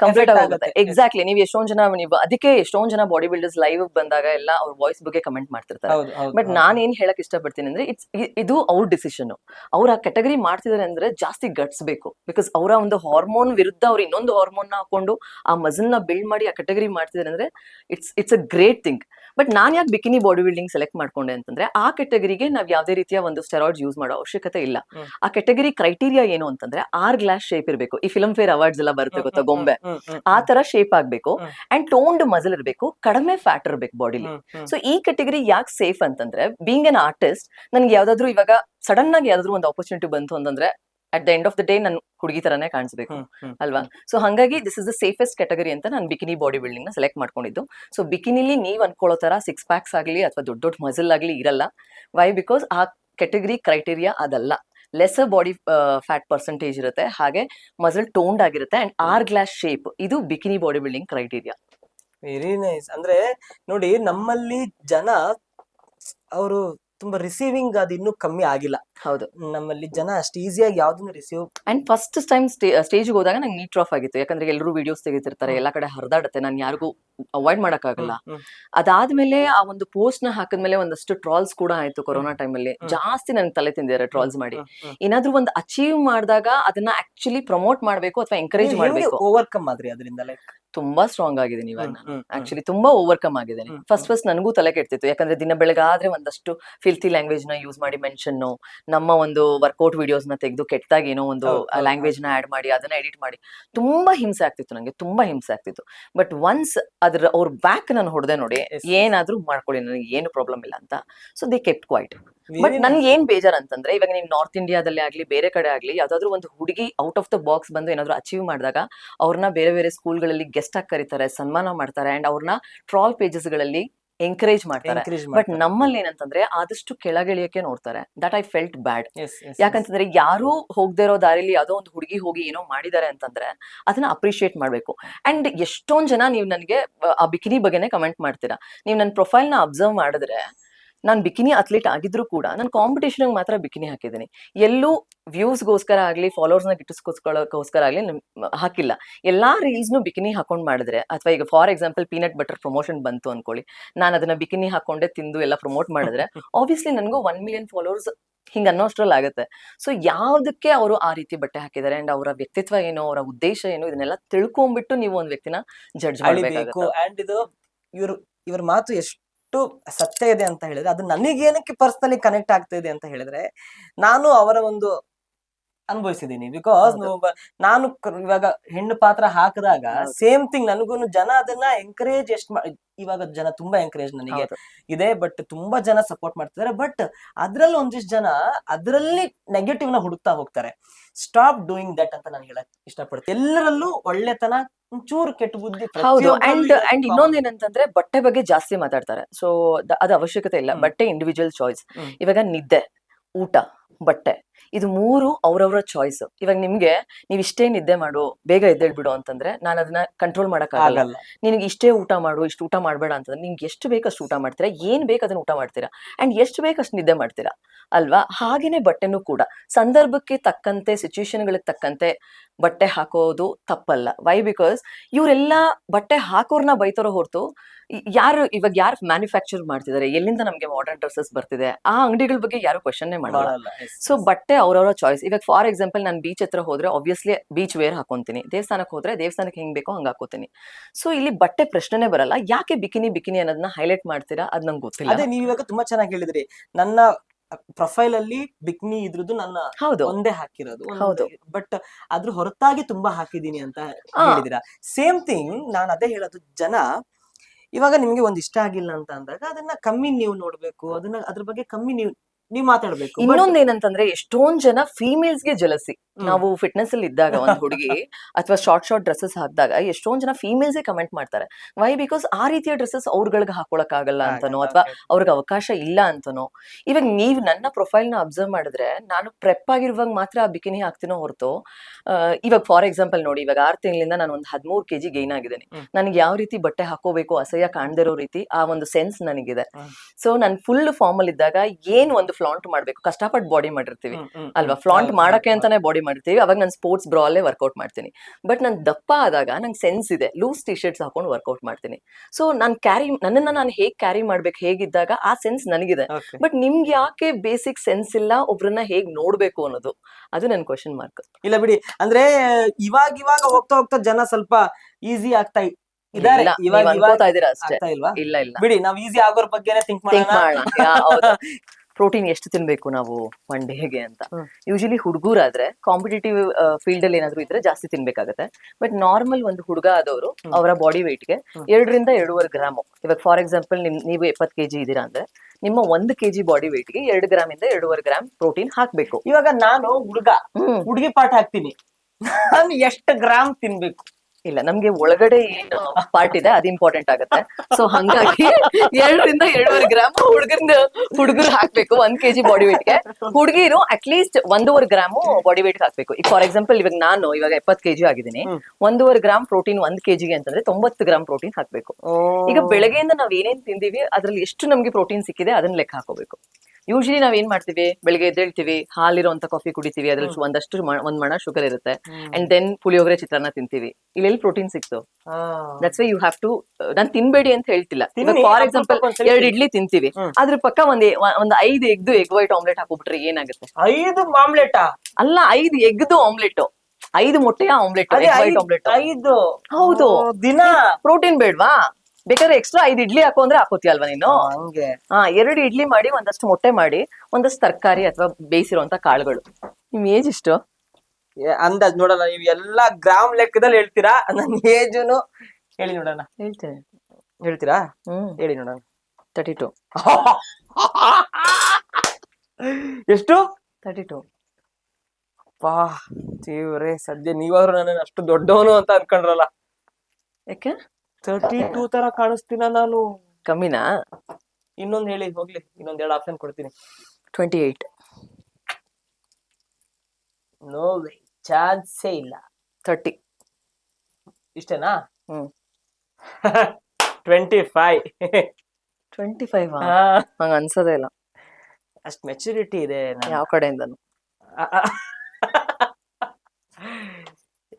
ಕಂಪ್ಲೀಟ್ ಆಗುತ್ತೆ. ಎಕ್ಸಾಕ್ಟ್ಲಿ ನೀವು ಎಷ್ಟೊಂದ್ ಜನ ನೀವು ಅದಕ್ಕೆ ಎಷ್ಟೊಂದ್ ಜನ ಬಾಡಿ ಬಿಲ್ಡರ್ಸ್ ಲೈವ್ ಬಂದಾಗ ಎಲ್ಲ ಅವ್ರ ವಾಯ್ಸ್ ಬಗ್ಗೆ ಕಮೆಂಟ್ ಮಾಡ್ತಿರ್ತಾರೆ. ಬಟ್ ನಾನ್ ಏನ್ ಹೇಳಕ್ ಇಷ್ಟಪಡ್ತೀನಿ ಅಂದ್ರೆ ಇಟ್ಸ್ ಇದು ಅವ್ರ ಡಿಸಿಷನ್ ಅವ್ರ ಆ ಕೆಟಗರಿ ಮಾಡ್ತಿದಾರೆ ಅಂದ್ರೆ ಜಾಸ್ತಿ ಗಟ್ಸ್ ಬೇಕು. ಬಿಕಾಸ್ ಅವರ ಒಂದು ಹಾರ್ಮೋನ್ ವಿರುದ್ಧ ಅವ್ರು ಇನ್ನೊಂದು ಹಾರ್ಮೋನ್ನ ಹಾಕೊಂಡು ಆ ಮಸಲ್ನ ಬಿಲ್ಡ್ ಮಾಡಿ ಆ ಕೆಟಗರಿ ಮಾಡ್ತಿದಾರೆ ಅಂದ್ರೆ it's it's a great thing but ನಾನು ಯಾಕೆ ಬಿಕಿನಿ ಬಾಡಿ ಬಿಲ್ಡಿಂಗ್ ಸೆಲೆಕ್ಟ್ ಮಾಡ್ಕೊಂಡೆ ಅಂತಂದ್ರೆ ಆ ಕೆಟಗರಿಗೆ ನಾವು ಯಾವುದೇ ರೀತಿಯ ಒಂದು ಸ್ಟೆರಾಯ್ಡ್ ಯೂಸ್ ಮಾಡೋ ಅವಶ್ಯಕತೆ ಇಲ್ಲ. ಆ ಕೆಟಗರಿ ಕ್ರೈಟೀರಿಯಾ ಏನು ಅಂತಂದ್ರೆ ಆರ್ ಗ್ಲಾಸ್ ಶೇಪ್ ಇರಬೇಕು. ಈ ಫಿಲಂ ಫೇರ್ ಅವಾರ್ಡ್ಸ್ ಎಲ್ಲ ಬರುತ್ತೆ ಗೊತ್ತಾ ಗೊಂಬೆ. ಆ ತರ ಶೇಪ್ ಆಗ್ಬೇಕು ಅಂಡ್ ಟೋನ್ಡ್ ಮಸಲ್ ಇರಬೇಕು ಕಡಿಮೆ ಫ್ಯಾಟ್ ಇರಬೇಕು ಬಾಡಿಲಿ ಸೊ ಈ ಕೆಟಗರಿ ಯಾಕೆ ಸೇಫ್ ಅಂತಂದ್ರೆ ಬೀಂಗ್ ಎನ್ ಆರ್ಟಿಸ್ಟ್ ನನ್ಗೆ ಯಾವ್ದಾದ್ರು ಇವಾಗ ಸಡನ್ ಆಗಿ ಯಾವ್ದಾದ್ರು ಒಂದು ಆಪರ್ಚುನಿಟಿ ಬಂತು ಅಂತಂದ್ರೆ at the end of the day ನಾನು ಹುಡುಗಿ ತರಾನೇ ಕಾಣಿಸ್ಬೇಕು. ಅಲ್ವಾ? ಸೊ ಹಂಗಾಗಿ this is the safest category ಅಂತ ನಾನು ಬಿಕಿನಿ ಬಾಡಿ ಬಿಲ್ಡಿಂಗ್ನ ಸೆಲೆಕ್ಟ್ ಮಾಡ್ಕೊಂಡಿದ್ದು. ಸೊ ಬಿಕಿನಿಲಿ ನೀವ್ ಅನ್ಕೊಳ್ಳೋ ತರ ಸಿಕ್ಸ್ ಪ್ಯಾಕ್ಸ್ ಆಗಲಿ ಅಥವಾ ದೊಡ್ಡ ದೊಡ್ಡ ಮಜಲ್ ಆಗಲಿ ಇರಲ್ಲ. ವೈ ಬಿಕಾಸ್ ಆ ಕ್ಯಾಟಗರಿ ಕ್ರೈಟೀರಿಯಾ ಅದಲ್ಲ. ಲೆಸರ್ ಬಾಡಿ ಫ್ಯಾಟ್ ಪರ್ಸೆಂಟೇಜ್ ಇರುತ್ತೆ. ಹಾಗೆ ಮಸಲ್ ಟೋನ್ಡ್ ಆಗಿರುತ್ತೆ ಅಂಡ್ ಆರ್ ಗ್ಲಾಸ್ ಶೇಪ್ ಇದು bikini body building criteria very nice ಅಂದ್ರೆ ನೋಡಿ ನಮ್ಮಲ್ಲಿ ಜನ ಅವರು ತುಂಬಾ ರಿಸೀವಿಂಗ್ ಅದು ಇನ್ನೂ ಕಮ್ಮಿ ಆಗಿಲ್ಲ. ಹೌದು. ನಮ್ಮಲ್ಲಿ ಜನ ಅಷ್ಟು ಈಸಿಯಾಗಿ ಯಾವ್ದನ್ನು receive and first time stage ಹೋದಾಗ ನಂಗೆ ನೀಟ್ ಆಫ್ ಆಗಿತ್ತು. ಯಾಕಂದ್ರೆ ಎಲ್ಲರೂ ವಿಡಿಯೋಸ್ ತೆಗಿತಿರ್ತಾರೆ ಎಲ್ಲ ಎಲ್ಲಾ ಕಡೆ ಹರಿದಾಡುತ್ತೆ. ನಾನು ಯಾರಿಗೂ ಅವಾಯ್ಡ್ ಮಾಡಕ್ಕಾಗಲ್ಲ. ಅದಾದ್ಮೇಲೆ ಆ ಒಂದು ಪೋಸ್ಟ್ನ ಹಾಕಿದ್ಮೇಲೆ ಒಂದಷ್ಟು ಟ್ರಾಲ್ಸ್ ಕೂಡ ಆಯ್ತು ಕೊರೋನಾ ಟೈಮಲ್ಲಿ. ಜಾಸ್ತಿ ನನ್ ತಲೆ ತಿಂದಿದ್ದಾರೆ ಟ್ರಾಲ್ಸ್ ಮಾಡಿ. ಏನಾದ್ರೂ ಒಂದು ಅಚೀವ್ ಮಾಡಿದಾಗ ಅದನ್ನ ಆಕ್ಚುಲಿ ಪ್ರಮೋಟ್ ಮಾಡಬೇಕು ಅಥವಾ ಎಂಕರೇಜ್ ಮಾಡಬೇಕು. ಓವರ್ಕಮ್ ಆದ್ರಿ ಅದರಿಂದ ಲೈಕ್ ತುಂಬಾ ಸ್ಟ್ರಾಂಗ್ ಆಗಿದ್ದೀನಿ ಇವಾಗ ನಾನು. ಆಕ್ಚುಲಿ ತುಂಬಾ ಓವರ್ಕಮ್ ಆಗಿದ್ದೀನಿ. ಫಸ್ಟ್ ಫಸ್ಟ್ ನನಗೂ ತಲೆ ಕೆಡ್ತಿತ್ತು. ಯಾಕಂದ್ರೆ ದಿನ ಬೆಳಗಾದ್ರೆ ಒಂದಷ್ಟು ಫಿಲ್ತಿ ಲ್ಯಾಂಗ್ವೇಜ್ನ ಯೂಸ್ ಮಾಡಿ ಮೆನ್ಷನ್ ನಮ್ಮ ಒಂದು ವರ್ಕೌಟ್ ವಿಡಿಯೋಸ್ನ ತೆಗೆದು ಕೆಟ್ಟದಾಗ ಏನೋ ಒಂದು ಲ್ಯಾಂಗ್ವೇಜ್ನ ಆಡ್ ಮಾಡಿ ಅದನ್ನ ಎಡಿಟ್ ಮಾಡಿ. ತುಂಬಾ ಹಿಂಸೆ ಆಗ್ತಿತ್ತು ನಂಗೆ. ತುಂಬಾ ಹಿಂಸೆ ಆಗ್ತಿತ್ತು. ಬಟ್ ಒನ್ಸ್ ಅದ್ರ ಅವ್ರ ಬ್ಯಾಕ್ ನಾನು ಹೊಡೆದೆ ನೋಡಿ. ಏನಾದ್ರೂ ಮಾಡ್ಕೊಳ್ಳಿ ನನಗೆ ಏನು ಪ್ರಾಬ್ಲಮ್ ಇಲ್ಲ ಅಂತ. So they kept quiet but ನನ್ಗೆ ಏನ್ ಬೇಜಾರ್ ಅಂತಂದ್ರೆ ಇವಾಗ ನೀವು ನಾರ್ತ್ ಇಂಡಿಯಾದಲ್ಲಿ ಆಗ್ಲಿ ಬೇರೆ ಕಡೆ ಆಗ್ಲಿ ಯಾವ್ದಾದ್ರು ಒಂದು ಹುಡುಗಿ ಔಟ್ ಆಫ್ ದ ಬಾಕ್ಸ್ ಬಂದು ಏನಾದ್ರು ಅಚೀವ್ ಮಾಡಿದಾಗ ಅವ್ರನ್ನ ಬೇರೆ ಬೇರೆ ಸ್ಕೂಲ್ಗಳಲ್ಲಿ ಗೆಸ್ಟ್ ಆಗಿ ಕರೀತಾರೆ ಸನ್ಮಾನ ಮಾಡ್ತಾರೆ ಅಂಡ್ ಅವ್ರನ್ನ ಟ್ರಾಲ್ ಪೇಜಸ್ಗಳಲ್ಲಿ ಎಂಕರೇಜ್ ಮಾಡ್ತಾರೆ. ಬಟ್ ನಮ್ಮಲ್ಲಿ ಏನಂತಂದ್ರೆ ಆದಷ್ಟು ಕೆಳಗಿಳಿಯಕ್ಕೆ ನೋಡ್ತಾರೆ. ದಟ್ ಐ ಫೆಲ್ಟ್ ಬ್ಯಾಡ್ ಯಾಕಂತಂದ್ರೆ ಯಾರು ಹೋಗದೆ ಇರೋ ದಾರಿಲಿ ಯಾವುದೋ ಒಂದು ಹುಡುಗಿ ಹೋಗಿ ಏನೋ ಮಾಡಿದ್ದಾರೆ ಅಂತಂದ್ರೆ ಅದನ್ನ ಅಪ್ರಿಶಿಯೇಟ್ ಮಾಡ್ಬೇಕು. ಅಂಡ್ ಎಷ್ಟೊಂದ್ ಜನ ನೀವು ನನಗೆ ಆ ಬಿಕಿನಿ ಬಗ್ಗೆನೇ ಕಮೆಂಟ್ ಮಾಡ್ತೀರಾ. ನೀವು ನನ್ನ ಪ್ರೊಫೈಲ್ನ ಅಬ್ಸರ್ವ್ ಮಾಡಿದ್ರೆ ನಾನು ಬಿಕಿನಿ ಅಥ್ಲೀಟ್ ಆಗಿದ್ರು ಕೂಡ ನಾನು ಕಾಂಪಿಟೇಷನ್ ಮಾತ್ರ ಬಿಕಿನಿ ಹಾಕಿದ್ದೀನಿ. ಎಲ್ಲೂ ವ್ಯೂಸ್ಗೋಸ್ಕರ ಆಗ್ಲಿ ಫಾಲೋವರ್ಸ್ನ ಗಿಟ್ಟಿಸ್ಕೋಸ್ಕರ ಆಗ್ಲಿ ಹಾಕಿಲ್ಲ. ಎಲ್ಲಾ ರೀಲ್ಸ್ನು ಬಿಕಿನಿ ಹಾಕೊಂಡ್ ಮಾಡಿದ್ರೆ, ಅಥವಾ ಈಗ for example peanut butter promotion ಬಂತು ಅನ್ಕೊಳ್ಳಿ, ನಾನು ಅದನ್ನ ಬಿಕಿನಿ ಹಾಕೊಂಡೆ ತಿಂದು ಎಲ್ಲ ಪ್ರಮೋಟ್ ಮಾಡಿದ್ರೆ ಆಬ್ವಿಯಸ್ಲಿ ನನಗೂ ಒನ್ ಮಿಲಿಯನ್ ಫಾಲೋವರ್ಸ್ ಹಿಂಗ ಅನ್ನೋಷ್ಟ್ರಲ್ಲಿ ಆಗುತ್ತೆ. ಸೊ ಯಾವ್ದಕ್ಕೆ ಅವರು ಆ ರೀತಿ ಬಟ್ಟೆ ಹಾಕಿದ್ದಾರೆ ಅಂಡ್ ಅವರ ವ್ಯಕ್ತಿತ್ವ ಏನು, ಅವರ ಉದ್ದೇಶ ಏನು, ಇದನ್ನೆಲ್ಲ ತಿಳ್ಕೊಂಡ್ಬಿಟ್ಟು ನೀವು ಒಂದ್ ವ್ಯಕ್ತಿನ ಜಡ್ಜ್ ಮಾಡಬೇಕು ಅಂಡ್ ಇದು ಇವರು, ಇವ್ರ ಮಾತು ಎಷ್ಟು ಸತ್ಯ ಇದೆ ಅಂತ ಹೇಳಿದ್ರೆ, ಅದು ನನಗೇನಕ್ಕೆ ಪರ್ಸನಲಿ ಕನೆಕ್ಟ್ ಆಗ್ತಾ ಇದೆ ಅಂತ ಹೇಳಿದ್ರೆ, ನಾನು ಅವರ ಒಂದು ಅನುಭವಿಸಿದೀನಿ ಬಿಕಾಸ್. ನಾನು ಇವಾಗ ಹೆಣ್ಣು ಪಾತ್ರ ಹಾಕಿದಾಗ ಸೇಮ್ ಥಿಂಗ್ ನನಗೂ ಜನ ಅದನ್ನ ಎಂಕರೇಜ್ ಎಷ್ಟು ಇವಾಗ ಜನ ತುಂಬಾ ಎಂಕರೇಜ್ ನನಗೆ ಇದೆ ಬಟ್ ತುಂಬಾ ಜನ ಸಪೋರ್ಟ್ ಮಾಡ್ತಿದ್ದಾರೆ ಬಟ್ ಅದ್ರಲ್ಲಿ ಒಂದಿಷ್ಟು ಜನ ಅದರಲ್ಲಿ ನೆಗೆಟಿವ್ನ ಹುಡುಕ್ತಾ ಹೋಗ್ತಾರೆ. ಸ್ಟಾಪ್ ಡೂಯಿಂಗ್ ದಟ್ ಅಂತ ನಾನು ಹೇಳಕ್ ಇಷ್ಟಪಡ್ತೀನಿ. ಎಲ್ಲರಲ್ಲೂ ಒಳ್ಳೆತನ ಒಂಚೂರು ಕೆಟ್ಟ ಬುದ್ಧಿ ಹೌದು ಅಂಡ್ ಅಂಡ್ ಇನ್ನೊಂದೇನಂತಂದ್ರೆ ಇನ್ನೊಂದ್ ಏನಂತಂದ್ರೆ ಬಟ್ಟೆ ಬಗ್ಗೆ ಜಾಸ್ತಿ ಮಾತಾಡ್ತಾರೆ. ಸೊ ಅದು ಅವಶ್ಯಕತೆ ಇಲ್ಲ. ಬಟ್ಟೆ ಇಂಡಿವಿಜುವಲ್ ಚಾಯ್ಸ್ ಇವಾಗ ನಿದ್ದೆ ಊಟ. ಬಟ್ಟೆ. ಇದು ಮೂರು ಅವ್ರವ್ರ ಚಾಯ್ಸ್ ಇವಾಗ ನಿಮ್ಗೆ ನೀವ್ ಇಷ್ಟೇ ನಿದ್ದೆ ಮಾಡು ಬೇಗ ಎದ್ದೇಳ್ಬಿಡು ಅಂತಂದ್ರೆ ನಾನು ಅದನ್ನ ಕಂಟ್ರೋಲ್ ಮಾಡಕ್ ಆಗಲ್ಲ. ನಿನಗೆ ಇಷ್ಟೇ ಊಟ ಮಾಡು ಇಷ್ಟು ಊಟ ಮಾಡಬೇಡ ಅಂತಂದ್ರೆ ನಿಮ್ಗೆ ಎಷ್ಟು ಬೇಕು ಅಷ್ಟು ಊಟ ಮಾಡ್ತೀರಾ? ಏನ್ ಬೇಕು ಅದನ್ನ ಊಟ ಮಾಡ್ತೀರಾ? ಅಂಡ್ ಎಷ್ಟು ಬೇಕು ಅಷ್ಟು ನಿದ್ದೆ ಮಾಡ್ತೀರಾ? ಅಲ್ವಾ? ಹಾಗೇನೆ ಬಟ್ಟೆನೂ ಕೂಡ. ಸಂದರ್ಭಕ್ಕೆ ತಕ್ಕಂತೆ ಸಿಚುವೇಶನ್ಗಳಿಗೆ ತಕ್ಕಂತೆ ಬಟ್ಟೆ ಹಾಕೋದು ತಪ್ಪಲ್ಲ. ವೈ ಬಿಕಾಸ್ ಇವರೆಲ್ಲ ಬಟ್ಟೆ ಹಾಕೋರ್ನ ಬೈತಾರೋ ಹೊರತು ಯಾರು ಇವಾಗ ಯಾರು ಮ್ಯಾನುಫ್ಯಾಕ್ಚರ್ ಮಾಡ್ತಿದ್ದಾರೆ ಎಲ್ಲಿಂದ ನಮಗೆ ಮಾಡರ್ನ್ ಡ್ರೆಸ್ಸಸ್ ಬರ್ತಿದೆ? ಆ ಅಂಗಡಿಗಳ ಬಗ್ಗೆ ಯಾರು ಕ್ವಶನ್ನೇ ಮಾಡಲ್ಲ. ಸೊ ಬಟ್ಟೆ ಅವ್ರವ್ರ ಚಾಯ್ಸ್ ಇವಾಗ ಫಾರ್ ಎಕ್ಸಾಂಪಲ್ ನಾನು ಬೀಚ್ ಹತ್ರ ಹೋದ್ರೆ ಆಬ್ವಿಯಸ್ಲಿ ಬೀಚ್ ವೇರ್ ಹಾಕೊಂತೀನಿ. ದೇವಸ್ಥಾನಕ್ಕೆ ಹೋದ್ರೆ ದೇವಸ್ಥಾನಕ್ಕೆ ಹೆಂಗ್ ಬೇಕೋ ಹಂಗೆ ಹಾಕೋತೀನಿ. ಸೊ ಇಲ್ಲಿ ಬಟ್ಟೆ ಪ್ರಶ್ನೆನೇ ಬರಲ್ಲ. ಯಾಕೆ ಬಿಕಿನಿ ಬಿಕಿನಿ ಅನ್ನೋದನ್ನ ಹೈಲೈಟ್ ಮಾಡ್ತೀರಾ? ಅದ್ ನಂಗೆ ಗೊತ್ತಿಲ್ಲ. ಅದೇ ನೀವು ಇವಾಗ ತುಂಬಾ ಚೆನ್ನಾಗಿ ಹೇಳಿದ್ರಿ. ನನ್ನ ಪ್ರೊಫೈಲ್ ಅಲ್ಲಿ ಬಿಕ್ನಿ ಇದ್ರದ್ದು ನನ್ನ ಹೌದು ಒಂದೇ ಹಾಕಿರೋದು ಹೌದು. ಬಟ್ ಅದ್ರ ಹೊರತಾಗಿ ತುಂಬಾ ಹಾಕಿದೀನಿ ಅಂತ. ಹೇಳಿದಿರಾ ಸೇಮ್ ಥಿಂಗ್ ನಾನು ಅದೇ ಹೇಳೋದು ಜನ ಇವಾಗ ನಿಮ್ಗೆ ಒಂದ್ ಇಷ್ಟ ಆಗಿಲ್ಲ ಅಂತ ಅಂದಾಗ ಅದನ್ನ ಕಮ್ಮಿ ನೀವು ನೋಡ್ಬೇಕು ಅದನ್ನ ಅದ್ರ ಬಗ್ಗೆ ಕಮ್ಮಿ ನೀವು ನೀವ್ ಮಾತಾಡ್ಬೇಕು ಇನ್ನೊಂದೇನಂತಂದ್ರೆ ಎಷ್ಟೊಂದ್ ಜನ ಫೀಮೇಲ್ಸ್ಗೆ ಜಲಸಿ. ನಾವು ಫಿಟ್ನೆಸ್ ಅಲ್ಲಿ ಇದ್ದಾಗ ಒಂದು ಹುಡುಗಿ ಅಥವಾ ಶಾರ್ಟ್ ಶಾರ್ಟ್ ಡ್ರೆಸ್ಸಸ್ ಹಾಕಿದಾಗ ಎಷ್ಟೊಂದ್ ಜನ ಫೀಮೇಲ್ಸ್ ಕಮೆಂಟ್ ಮಾಡ್ತಾರೆ. ವೈ ಬಿಕಾಸ್ ಆ ರೀತಿಯ ಡ್ರೆಸ್ಸಸ್ ಅವ್ರಗಳಿಗೆ ಹಾಕೊಳಕ್ ಆಗಲ್ಲ ಅಂತನೋ ಅಥವಾ. ಅವ್ರಿಗೆ ಅವಕಾಶ ಇಲ್ಲ ಅಂತನೋ. ಇವಾಗ ನೀವ್ ನನ್ನ ಪ್ರೊಫೈಲ್ನ ಅಬ್ಸರ್ವ್ ಮಾಡಿದ್ರೆ ನಾನು ಪ್ರೆಪ್ ಆಗಿರುವಾಗ ಮಾತ್ರ ಆ ಬಿಕಿನಿ ಹಾಕ್ತೀನೋ ಹೊರತು ಇವಾಗ ಫಾರ್ ಎಕ್ಸಾಂಪಲ್ ನೋಡಿ ಇವಾಗ ಆರ್ ತಿಂಗಳಿಂದ ನಾನು ಒಂದು ಹದಿಮೂರು ಕೆಜಿ ಗೈನ್ ಆಗಿದ್ದೀನಿ. ನನಗೆ ಯಾವ ರೀತಿ ಬಟ್ಟೆ ಹಾಕೋಬೇಕು ಅಸಹ್ಯ ಕಾಣದಿರೋ ರೀತಿ ಆ ಒಂದು ಸೆನ್ಸ್ ನನಗಿದೆ. ಸೊ ನಾನು ಫುಲ್ ಫಾರ್ಮಲ್ ಇದ್ದಾಗ ಏನ್ ಒಂದು ಫ್ಲಾಂಟ್ ಮಾಡ್ಬೇಕು? ಕಷ್ಟಪಟ್ಟು ಬಾಡಿ ಮಾಡಿರ್ತೀವಿ. ಅಲ್ವಾ? ಫ್ಲಾಂಟ್ ಮಾಡಕ್ಕೆ. ಅಂತಾನೆ ಬಾಡಿ ಮಾಡ್ತೀವಿ. ಅವಾಗ ನಾನು ಸ್ಪೋರ್ಟ್ಸ್ ಬ್ರಾಲೇ ವರ್ಕೌಟ್ ಮಾಡ್ತೀನಿ. ಬಟ್ ನಾನು ದಪ್ಪ ಆದಾಗ ನಂಗೆ ಸೆನ್ಸ್ ಇದೆ. ಲೂಸ್ ಟಿ ಶರ್ಟ್ಸ್ ಹಾಕೊಂಡು ವರ್ಕೌಟ್ ಮಾಡ್ತೀನಿ. ಸೊ ನಾನು ಕ್ಯಾರಿ ನನ್ನನ್ನ ನಾನು ಹೇಗೆ ಕ್ಯಾರಿ ಮಾಡ್ಬೇಕು ಹೇಗಿದ್ದಾಗ ಆ ಸೆನ್ಸ್ ನನಗಿದೆ. ಬಟ್ ನಿಮ್ಗೆ ಯಾಕೆ ಬೇಸಿಕ್ ಸೆನ್ಸ್ ಇಲ್ಲ? ಒಬ್ರನ್ನ ಹೇಗೆ ನೋಡ್ಬೇಕು ಅನ್ನೋದು. ಅದು ನನ್ನ ಕ್ವಶನ್ ಮಾರ್ಕ್ ಇಲ್ಲ ಬಿಡಿ. ಅಂದ್ರೆ ಇವಾಗ ಇವಾಗ ಹೋಗ್ತಾ ಹೋಗ್ತಾ ಜನ ಸ್ವಲ್ಪ ಈಸಿ ಆಗ್ತಾ ಇದಾರೆ ಇಲ್ಲ. ಇವಾಗ ಇಲ್ವಾ? ಇಲ್ಲ ಇಲ್ಲ. ಬಿಡಿ ನಾವು ಈಸಿ ಆಗೋರ್ ಬಗ್ಗೆನೇ ಥಿಂಕ್ ಮಾಡೋಣ. ಪ್ರೋಟೀನ್ ಎಷ್ಟು ತಿನ್ಬೇಕು ನಾವು ಒನ್ ಡೇಗೆ ಅಂತ. ಯೂಶಲಿ ಹುಡುಗರಾದ್ರೆ ಕಾಂಪಿಟೇಟಿವ್ ಫೀಲ್ಡ್ ಅಲ್ಲಿ ಏನಾದ್ರು ಇದ್ರೆ ಜಾಸ್ತಿ ತಿನ್ಬೇಕಾಗತ್ತೆ. ಬಟ್ ನಾರ್ಮಲ್ ಒಂದು ಹುಡುಗ ಆದವರು ಅವರ ಬಾಡಿ ಗೆ ಹ್ಮ್. ಎರಡರಿಂದ ಎರಡೂವರೆ ಗ್ರಾಮು. ಇವಾಗ ಫಾರ್ ಎಕ್ಸಾಂಪಲ್ ನಿಮ್ ನೀವು ಎಪ್ಪತ್ ಕೆಜಿ ಇದೀರಾ ಅಂದ್ರೆ ನಿಮ್ಮ ಒಂದು ಕೆಜಿ ಬಾಡಿ ಗೆ ಎರಡು ಗ್ರಾಮ್ ಇಂದ ಎರಡೂವರೆ ಗ್ರಾಮ್ ಪ್ರೋಟೀನ್ ಹಾಕ್ಬೇಕು. ಇವಾಗ ನಾನು ಹುಡುಗ ಹುಡುಗಿ ಪಾಠ ಹಾಕ್ತೀನಿ. ನಾನು ಎಷ್ಟು ಗ್ರಾಮ್ ತಿನ್ಬೇಕು? ಇಲ್ಲ ನಮ್ಗೆ ಒಳಗಡೆ ಏನು ಪಾರ್ಟ್ ಇದೆ ಅದು ಇಂಪಾರ್ಟೆಂಟ್ ಆಗುತ್ತೆ. ಸೊ ಹಂಗಾಗಿ ಎರಡರಿಂದ ಎರಡೂವರೆ ಗ್ರಾಮ್ ಹುಡುಗರಿಂದ ಹುಡುಗರು ಹಾಕ್ಬೇಕು ಒಂದ್ ಕೆಜಿ ಬಾಡಿ ಗೆ. ಹುಡುಗಿರು ಅಟ್ಲೀಸ್ಟ್ ಒಂದೂವರೆ ಗ್ರಾಮ್ ಬಾಡಿ ವೇಟ್ ಹಾಕ್ಬೇಕು. ಈಗ ಫಾರ್ ಎಕ್ಸಾಂಪಲ್ ಇವಾಗ ನಾನು ಇವಾಗ ಎಪ್ಪತ್ ಕೆಜಿ ಆಗಿದ್ದೀನಿ. ಒಂದೂವರೆ ಗ್ರಾಮ್ ಪ್ರೋಟೀನ್ ಒಂದ್ ಕೆಜಿಗೆ ಅಂತಂದ್ರೆ ತೊಂಬತ್ತು ಗ್ರಾಮ್ ಪ್ರೋಟೀನ್ ಹಾಕ್ಬೇಕು. ಈಗ ಬೆಳಗ್ಗೆಯಿಂದ ನಾವ್ ಏನೇನ್ ತಿಂದಿವಿ ಅದ್ರಲ್ಲಿ ಎಷ್ಟು ನಮ್ಗೆ ಪ್ರೋಟೀನ್ ಸಿಕ್ಕಿದೆ ಅದನ್ನ ಲೆಕ್ಕ ಹಾಕೋಬೇಕು. ಯೂಶಲಿ ನಾವ್ ಏನ್ ಮಾಡ್ತೀವಿ? ಬೆಳಿಗ್ಗೆ ಎದ್ದೇಳ್ತೀವಿ ಹಾಲಿರುವಂತ ಕಾಫಿ ಕುಡಿತೀವಿ ಅದ್ರಲ್ಲಿ ಒಂದಷ್ಟು ಒಂದ್ ಮಣ ಶುಗರ್ ಇರುತ್ತೆ. ಅಂಡ್ ದೆನ್ ಪುಳಿಯೋಗರೆ ಚಿತ್ರಾನ್ನ ತಿಂತೀವಿ. ಇಲ್ಲಿ ಪ್ರೋಟೀನ್ ಸಿಕ್ತು. That's why you have to ನಾನ್ ತಿನ್ಬೇಡಿ ಅಂತ ಹೇಳ್ತಿಲ್ಲ. ಫಾರ್ ಎಕ್ಸಾಂಪಲ್ ಎರಡು ಇಡ್ಲಿ ತಿಂತೀವಿ. ಅದ್ರ ಪಕ್ಕ ಒಂದ್ ಒಂದ್ ಐದು ಎಗ್ದು ಎಗ್ ವೈಟ್ ಆಮ್ಲೆಟ್ ಹಾಕೋಬಿಟ್ರೆ ಏನಾಗುತ್ತೆ? ಐದು ಆಮ್ಲೆಟ್? ಅಲ್ಲ ಐದು ಎಗ್ದು ಆಮ್ಲೆಟ್. ಐದು ಮೊಟ್ಟೆಯ ಆಮ್ಲೆಟ್ ವೈಟ್ ಆಮ್ಲೆಟ್ ಐದು ಹೌದು. ದಿನ? ಪ್ರೋಟೀನ್ ಬೇಡ್ವಾ? ಬೇಕಾದ್ರೆ ಎಕ್ಸ್ಟ್ರಾ ಐದು ಇಡ್ಲಿ ಹಾಕೋ ಅಂದ್ರೆ ಹಾಕೋತಿ ಅಲ್ವಾ ನೀನು? ಹಂಗೆ. ಹಾ ಎರಡು ಇಡ್ಲಿ ಮಾಡಿ ಒಂದಷ್ಟು ಮೊಟ್ಟೆ ಮಾಡಿ ಒಂದಷ್ಟು ತರಕಾರಿ ಅಥವಾ ಬೇಯಿಸಿರುವಂತ ಕಾಳುಗಳು. ನಿಮ್ ಏಜ್ ಇಷ್ಟು ಏ, ಅಂದಾಜ್ ನೋಡೋಣ ನೀವು ಎಲ್ಲಾ ಗ್ರಾಮ್ ಲೆಕ್ಕದಲ್ಲಿ ಹೇಳ್ತೀರಾ? ನನ್ನ ಏಜುನು ಹೇಳಿ ನೋಡೋಣ. ಹೇಳ್ತೇನೆ. ಹೇಳ್ತೀರಾ? ಹ್ಮ್. ಹೇಳಿ ನೋಡೋಣ. ತರ್ಟಿ ಟು ಎಷ್ಟು? ತರ್ಟಿ ಟು ಪಾ ದೇವ್ರೆ ಸದ್ಯ ನೀವಾದ್ರೂ ನನ್ನ ಅಷ್ಟು ದೊಡ್ಡವನು ಅಂತ ಅನ್ಕೊಂಡ್ರಲ್ಲ. ಯಾಕೆ? ತರ್ಟಿ ಟೂ ತರ ಕಾಣಿಸ್ತೀನ ನಾನು? ಕಮ್ಮಿನಾ? ಇನ್ನೊಂದು ಹೇಳಿ ಹೋಗ್ಲಿ. ಇನ್ನೊಂದ್ ಎರಡು ಆಪ್ಷನ್ ಕೊಡ್ತೀನಿ. ಟ್ವೆಂಟಿ ಏಟ್ ನೋ ವೇ ಚಾನ್ಸೇ ಇಲ್ಲ. ತರ್ಟಿ ಇಷ್ಟೇನಾ? Hmm. Twenty five twenty five ಹಂಗ ಅನ್ಸೋದೇ ಇಲ್ಲ. ಅಷ್ಟು ಮೆಚುರಿಟಿ ಇದೆ ಯಾವ ಕಡೆಯಿಂದನು.